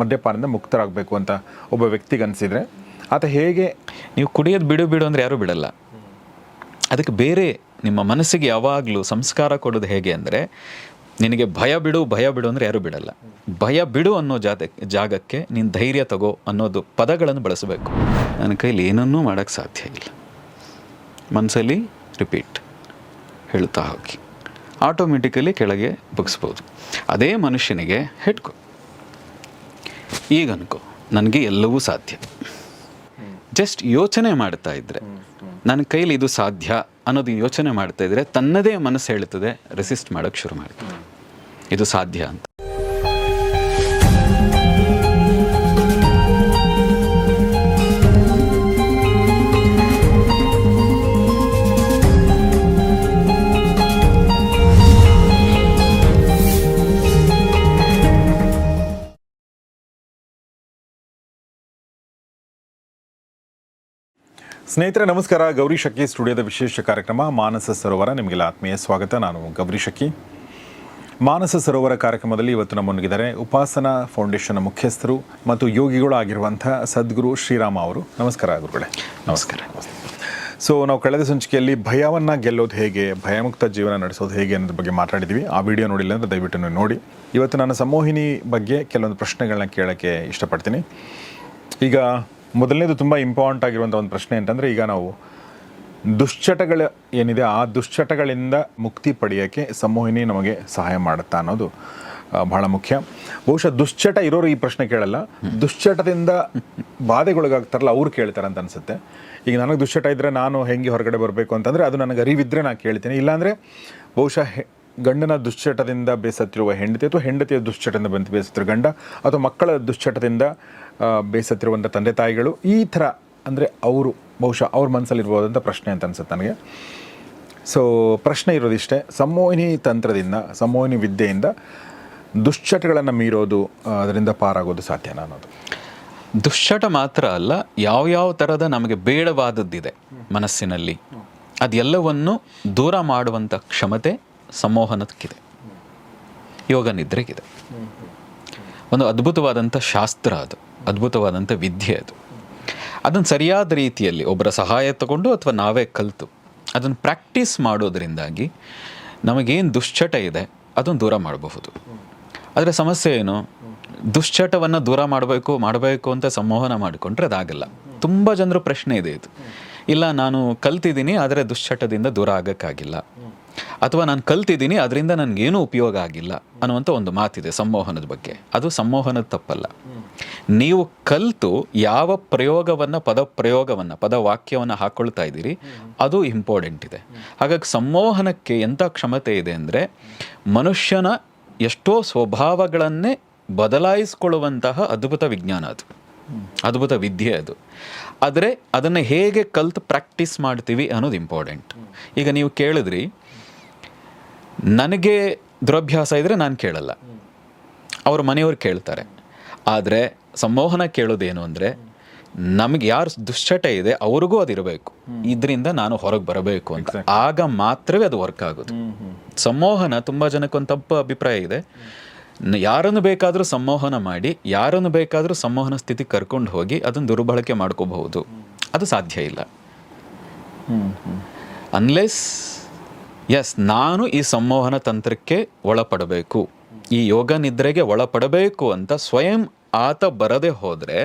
ಮದ್ಯಪಾನದಿಂದ ಮುಕ್ತರಾಗಬೇಕು ಅಂತ ಒಬ್ಬ ವ್ಯಕ್ತಿಗೆ ಅನಿಸಿದರೆ. ಆತ ಹೇಗೆ? ನೀವು ಕುಡಿಯೋದು ಬಿಡು ಬಿಡು ಅಂದರೆ ಯಾರೂ ಬಿಡಲ್ಲ. ಅದಕ್ಕೆ ಬೇರೆ ನಿಮ್ಮ ಮನಸ್ಸಿಗೆ ಯಾವಾಗಲೂ ಸಂಸ್ಕಾರ ಕೊಡೋದು ಹೇಗೆ ಅಂದರೆ, ನಿನಗೆ ಭಯ ಬಿಡು ಭಯ ಬಿಡು ಅಂದರೆ ಯಾರೂ ಬಿಡಲ್ಲ. ಭಯ ಬಿಡು ಅನ್ನೋ ಜಾತ, ಜಾಗಕ್ಕೆ ನೀನು ಧೈರ್ಯ ತಗೋ ಅನ್ನೋದು ಪದಗಳನ್ನು ಬಳಸಬೇಕು. ನನ್ನ ಕೈಲಿ ಏನನ್ನೂ ಮಾಡೋಕ್ಕೆ ಸಾಧ್ಯ ಇಲ್ಲ. ಮನಸ್ಸಲ್ಲಿ ರಿಪೀಟ್ ಹೇಳ್ತಾ ಹೋಗಿ. ಆಟೋಮೆಟಿಕಲಿ ಕೆಳಗೆ ಬಗ್ಸ್ಬೋದು. ಅದೇ ಮನುಷ್ಯನಿಗೆ ಹೆಟ್ಕೊ ಈಗ ಅನ್ಕೋ, ನನಗೆ ಎಲ್ಲವೂ ಸಾಧ್ಯ. ಜಸ್ಟ್ ಯೋಚನೆ ಮಾಡ್ತಾ ಇದ್ರೆ ನನ್ನ ಕೈಲಿ ಇದು ಸಾಧ್ಯ ಅನ್ನೋದು ಯೋಚನೆ ಮಾಡ್ತಾ ಇದ್ರೆ ತನ್ನದೇ ಮನಸ್ಸು ಹೇಳ್ತದೆ ರೆಸಿಸ್ಟ್ ಮಾಡೋಕ್ಕೆ ಶುರು ಮಾಡ್ತದೆ ಇದು ಸಾಧ್ಯ ಅಂತ. ಸ್ನೇಹಿತರೆ ನಮಸ್ಕಾರ. ಗೌರಿ ಶಕ್ಕಿ ಸ್ಟುಡಿಯೋದ ವಿಶೇಷ ಕಾರ್ಯಕ್ರಮ ಮಾನಸ ಸರೋವರ. ನಿಮಗೆಲ್ಲ ಆತ್ಮೀಯ ಸ್ವಾಗತ. ನಾನು ಗೌರಿ ಶಕ್ಕಿ ಮಾನಸ ಸರೋವರ ಕಾರ್ಯಕ್ರಮದಲ್ಲಿ ಇವತ್ತು ನಮ್ಮೊಂದಿಗಿದ್ದಾರೆ ಉಪಾಸನಾ ಫೌಂಡೇಶನ್ ಮುಖ್ಯಸ್ಥರು ಮತ್ತು ಯೋಗಿಗಳು ಆಗಿರುವಂಥ ಸದ್ಗುರು ಶ್ರೀರಾಮ ಅವರು. ನಮಸ್ಕಾರ ಗುರುಗಳೇ. ನಮಸ್ಕಾರ. ಸೊ ನಾವು ಕಳೆದ ಸಂಚಿಕೆಯಲ್ಲಿ ಭಯವನ್ನು ಗೆಲ್ಲೋದು ಹೇಗೆ ಭಯಮುಕ್ತ ಜೀವನ ನಡೆಸೋದು ಹೇಗೆ ಅನ್ನೋದ್ರ ಬಗ್ಗೆ ಮಾತಾಡಿದ್ವಿ. ಆ ವಿಡಿಯೋ ನೋಡಿಲ್ಲ ಅಂದರೆ ದಯವಿಟ್ಟು ನೀವು ನೋಡಿ. ಇವತ್ತು ನಾನು ಸಮೋಹಿನಿ ಬಗ್ಗೆ ಕೆಲವೊಂದು ಪ್ರಶ್ನೆಗಳನ್ನ ಕೇಳೋಕ್ಕೆ ಇಷ್ಟಪಡ್ತೀನಿ. ಈಗ ಮೊದಲನೇದು ತುಂಬ ಇಂಪಾರ್ಟೆಂಟ್ ಆಗಿರುವಂಥ ಒಂದು ಪ್ರಶ್ನೆ ಅಂತಂದರೆ ಈಗ ನಾವು ದುಶ್ಚಟಗಳು ಏನಿದೆ, ಆ ದುಶ್ಚಟಗಳಿಂದ ಮುಕ್ತಿ ಪಡೆಯೋಕ್ಕೆ ಸಂಮೋಹಿನಿ ನಮಗೆ ಸಹಾಯ ಮಾಡುತ್ತಾ ಅನ್ನೋದು ಬಹಳ ಮುಖ್ಯ. ಬಹುಶಃ ದುಶ್ಚಟ ಇರೋರು ಈ ಪ್ರಶ್ನೆ ಕೇಳಲ್ಲ. ದುಶ್ಚಟದಿಂದ ಬಾಧೆಗೊಳಗಾಗ್ತಾರಲ್ಲ, ಅವ್ರು ಕೇಳ್ತಾರೆ ಅಂತ ಅನ್ಸುತ್ತೆ. ಈಗ ನನಗೆ ದುಶ್ಚಟ ಇದ್ದರೆ ನಾನು ಹೆಂಗೆ ಹೊರಗಡೆ ಬರಬೇಕು ಅಂತಂದರೆ ಅದು ನನಗೆ ಅರಿವಿದ್ದರೆ ನಾನು ಕೇಳ್ತೀನಿ. ಇಲ್ಲಾಂದರೆ ಬಹುಶಃ ಗಂಡನ ದುಶ್ಚಟದಿಂದ ಬೇಸತ್ತಿರುವ ಹೆಂಡತಿ ಅಥವಾ ಹೆಂಡತಿಯ ದುಶ್ಚಟದಿಂದ ಬಂದು ಬೇಸತ್ತಿರುವ ಗಂಡ ಅಥವಾ ಮಕ್ಕಳ ದುಶ್ಚಟದಿಂದ ಬೇಸತ್ತಿರುವಂಥ ತಂದೆ ತಾಯಿಗಳು ಈ ಥರ ಅಂದರೆ ಅವರು ಬಹುಶಃ ಅವ್ರ ಮನಸ್ಸಲ್ಲಿರ್ಬೋದಂಥ ಪ್ರಶ್ನೆ ಅಂತ ಅನ್ಸುತ್ತೆ ನನಗೆ. ಸೊ ಪ್ರಶ್ನೆ ಇರೋದಿಷ್ಟೇ, ಸಂಮೋಹಿನಿ ತಂತ್ರದಿಂದ, ಸಂಮೋಹಿನಿ ವಿದ್ಯೆಯಿಂದ ದುಶ್ಚಟಗಳನ್ನು ಮೀರೋದು ಅದರಿಂದ ಪಾರಾಗೋದು ಸಾಧ್ಯನಾ ಅನ್ನೋದು? ದುಶ್ಚಟ ಮಾತ್ರ ಅಲ್ಲ, ಯಾವ ಯಾವ ಥರದ ನಮಗೆ ಬೇಡವಾದದ್ದಿದೆ ಮನಸ್ಸಿನಲ್ಲಿ, ಅದೆಲ್ಲವನ್ನು ದೂರ ಮಾಡುವಂಥ ಕ್ಷಮತೆ ಸಂಮೋಹನಕ್ಕಿದೆ. ಯೋಗ ನಿದ್ರೆಗಿದೆ ಒಂದು ಅದ್ಭುತವಾದಂಥ ಶಾಸ್ತ್ರ ಅದು. ಅದ್ಭುತವಾದಂಥ ವಿದ್ಯೆ ಅದು. ಅದನ್ನು ಸರಿಯಾದ ರೀತಿಯಲ್ಲಿ ಒಬ್ಬರ ಸಹಾಯ ತಗೊಂಡು ಅಥವಾ ನಾವೇ ಕಲಿತು ಅದನ್ನು ಪ್ರಾಕ್ಟೀಸ್ ಮಾಡೋದರಿಂದಾಗಿ ನಮಗೇನು ದುಶ್ಚಟ ಇದೆ ಅದನ್ನು ದೂರ ಮಾಡಬಹುದು. ಆದರೆ ಸಮಸ್ಯೆ ಏನು? ದುಶ್ಚಟವನ್ನು ದೂರ ಮಾಡಬೇಕು ಮಾಡಬೇಕು ಅಂತ ಸಂಮೋಹನ ಮಾಡಿಕೊಂಡ್ರೆ ಅದಾಗಲ್ಲ. ತುಂಬ ಜನರು ಪ್ರಶ್ನೆ ಇದೆ ಇದು. ಇಲ್ಲ, ನಾನು ಕಲ್ತಿದ್ದೀನಿ, ಆದರೆ ದುಶ್ಚಟದಿಂದ ದೂರ ಆಗೋಕ್ಕಾಗಿಲ್ಲ. ಅಥವಾ ನಾನು ಕಲ್ತಿದ್ದೀನಿ, ಅದರಿಂದ ನನಗೇನು ಉಪಯೋಗ ಆಗಿಲ್ಲ ಅನ್ನುವಂಥ ಒಂದು ಮಾತಿದೆ ಸಂಮೋಹನದ ಬಗ್ಗೆ. ಅದು ಸಂಮೋಹನದ ತಪ್ಪಲ್ಲ. ನೀವು ಕಲಿತು ಯಾವ ಪ್ರಯೋಗವನ್ನು ಪದ ಪ್ರಯೋಗವನ್ನು ಪದ ವಾಕ್ಯವನ್ನು ಹಾಕೊಳ್ತಾ ಇದ್ದೀರಿ, ಅದು ಇಂಪಾರ್ಟೆಂಟ್ ಇದೆ. ಹಾಗಾಗಿ ಸಂಮೋಹನಕ್ಕೆ ಎಂಥ ಕ್ಷಮತೆ ಇದೆ ಅಂದರೆ, ಮನುಷ್ಯನ ಎಷ್ಟೋ ಸ್ವಭಾವಗಳನ್ನೇ ಬದಲಾಯಿಸ್ಕೊಳ್ಳುವಂತಹ ಅದ್ಭುತ ವಿಜ್ಞಾನ ಅದು. ಅದ್ಭುತ ವಿದ್ಯೆ ಅದು. ಆದರೆ ಅದನ್ನು ಹೇಗೆ ಕಲ್ತು ಪ್ರಾಕ್ಟೀಸ್ ಮಾಡ್ತೀವಿ ಅನ್ನೋದು ಇಂಪಾರ್ಟೆಂಟ್ ಈಗ ನೀವು ಕೇಳಿದ್ರಿ, ನನಗೆ ದುರಭ್ಯಾಸ ಇದ್ದರೆ ನಾನು ಕೇಳಲ್ಲ. ಅವ್ರ ಮನೆಯವ್ರು ಕೇಳ್ತಾರೆ. ಆದರೆ ಸಂಮೋಹನ ಕೇಳೋದೇನು ಅಂದರೆ ನಮಗೆ ಯಾರು ದುಶ್ಚಟ ಇದೆ ಅವ್ರಿಗೂ ಅದಿರಬೇಕು ಇದರಿಂದ ನಾನು ಹೊರಗೆ ಬರಬೇಕು ಅಂತ. ಆಗ ಮಾತ್ರವೇ ಅದು ವರ್ಕ್ ಆಗೋದು. ಸಂಮೋಹನ ತುಂಬ ಜನಕ್ಕೊಂದು ತಪ್ಪು ಅಭಿಪ್ರಾಯ ಇದೆ. ಯಾರನ್ನು ಬೇಕಾದರೂ ಸಂಮೋಹನ ಮಾಡಿ ಯಾರನ್ನು ಬೇಕಾದರೂ ಸಂಮೋಹನ ಸ್ಥಿತಿ ಕರ್ಕೊಂಡು ಹೋಗಿ ಅದನ್ನು ದುರ್ಬಳಕೆ ಮಾಡ್ಕೋಬಹುದು. ಅದು ಸಾಧ್ಯ ಇಲ್ಲ. ಅನ್ಲೆಸ್ ಎಸ್ ನಾನು ಈ ಸಂಮೋಹನ ತಂತ್ರಕ್ಕೆ ಒಳಪಡಬೇಕು. ಈ ಯೋಗ ನಿದ್ರೆಗೆ ಒಳಪಡಬೇಕು ಅಂತ ಸ್ವಯಂ ಆತ ಬರದೆ ಹೋದರೆ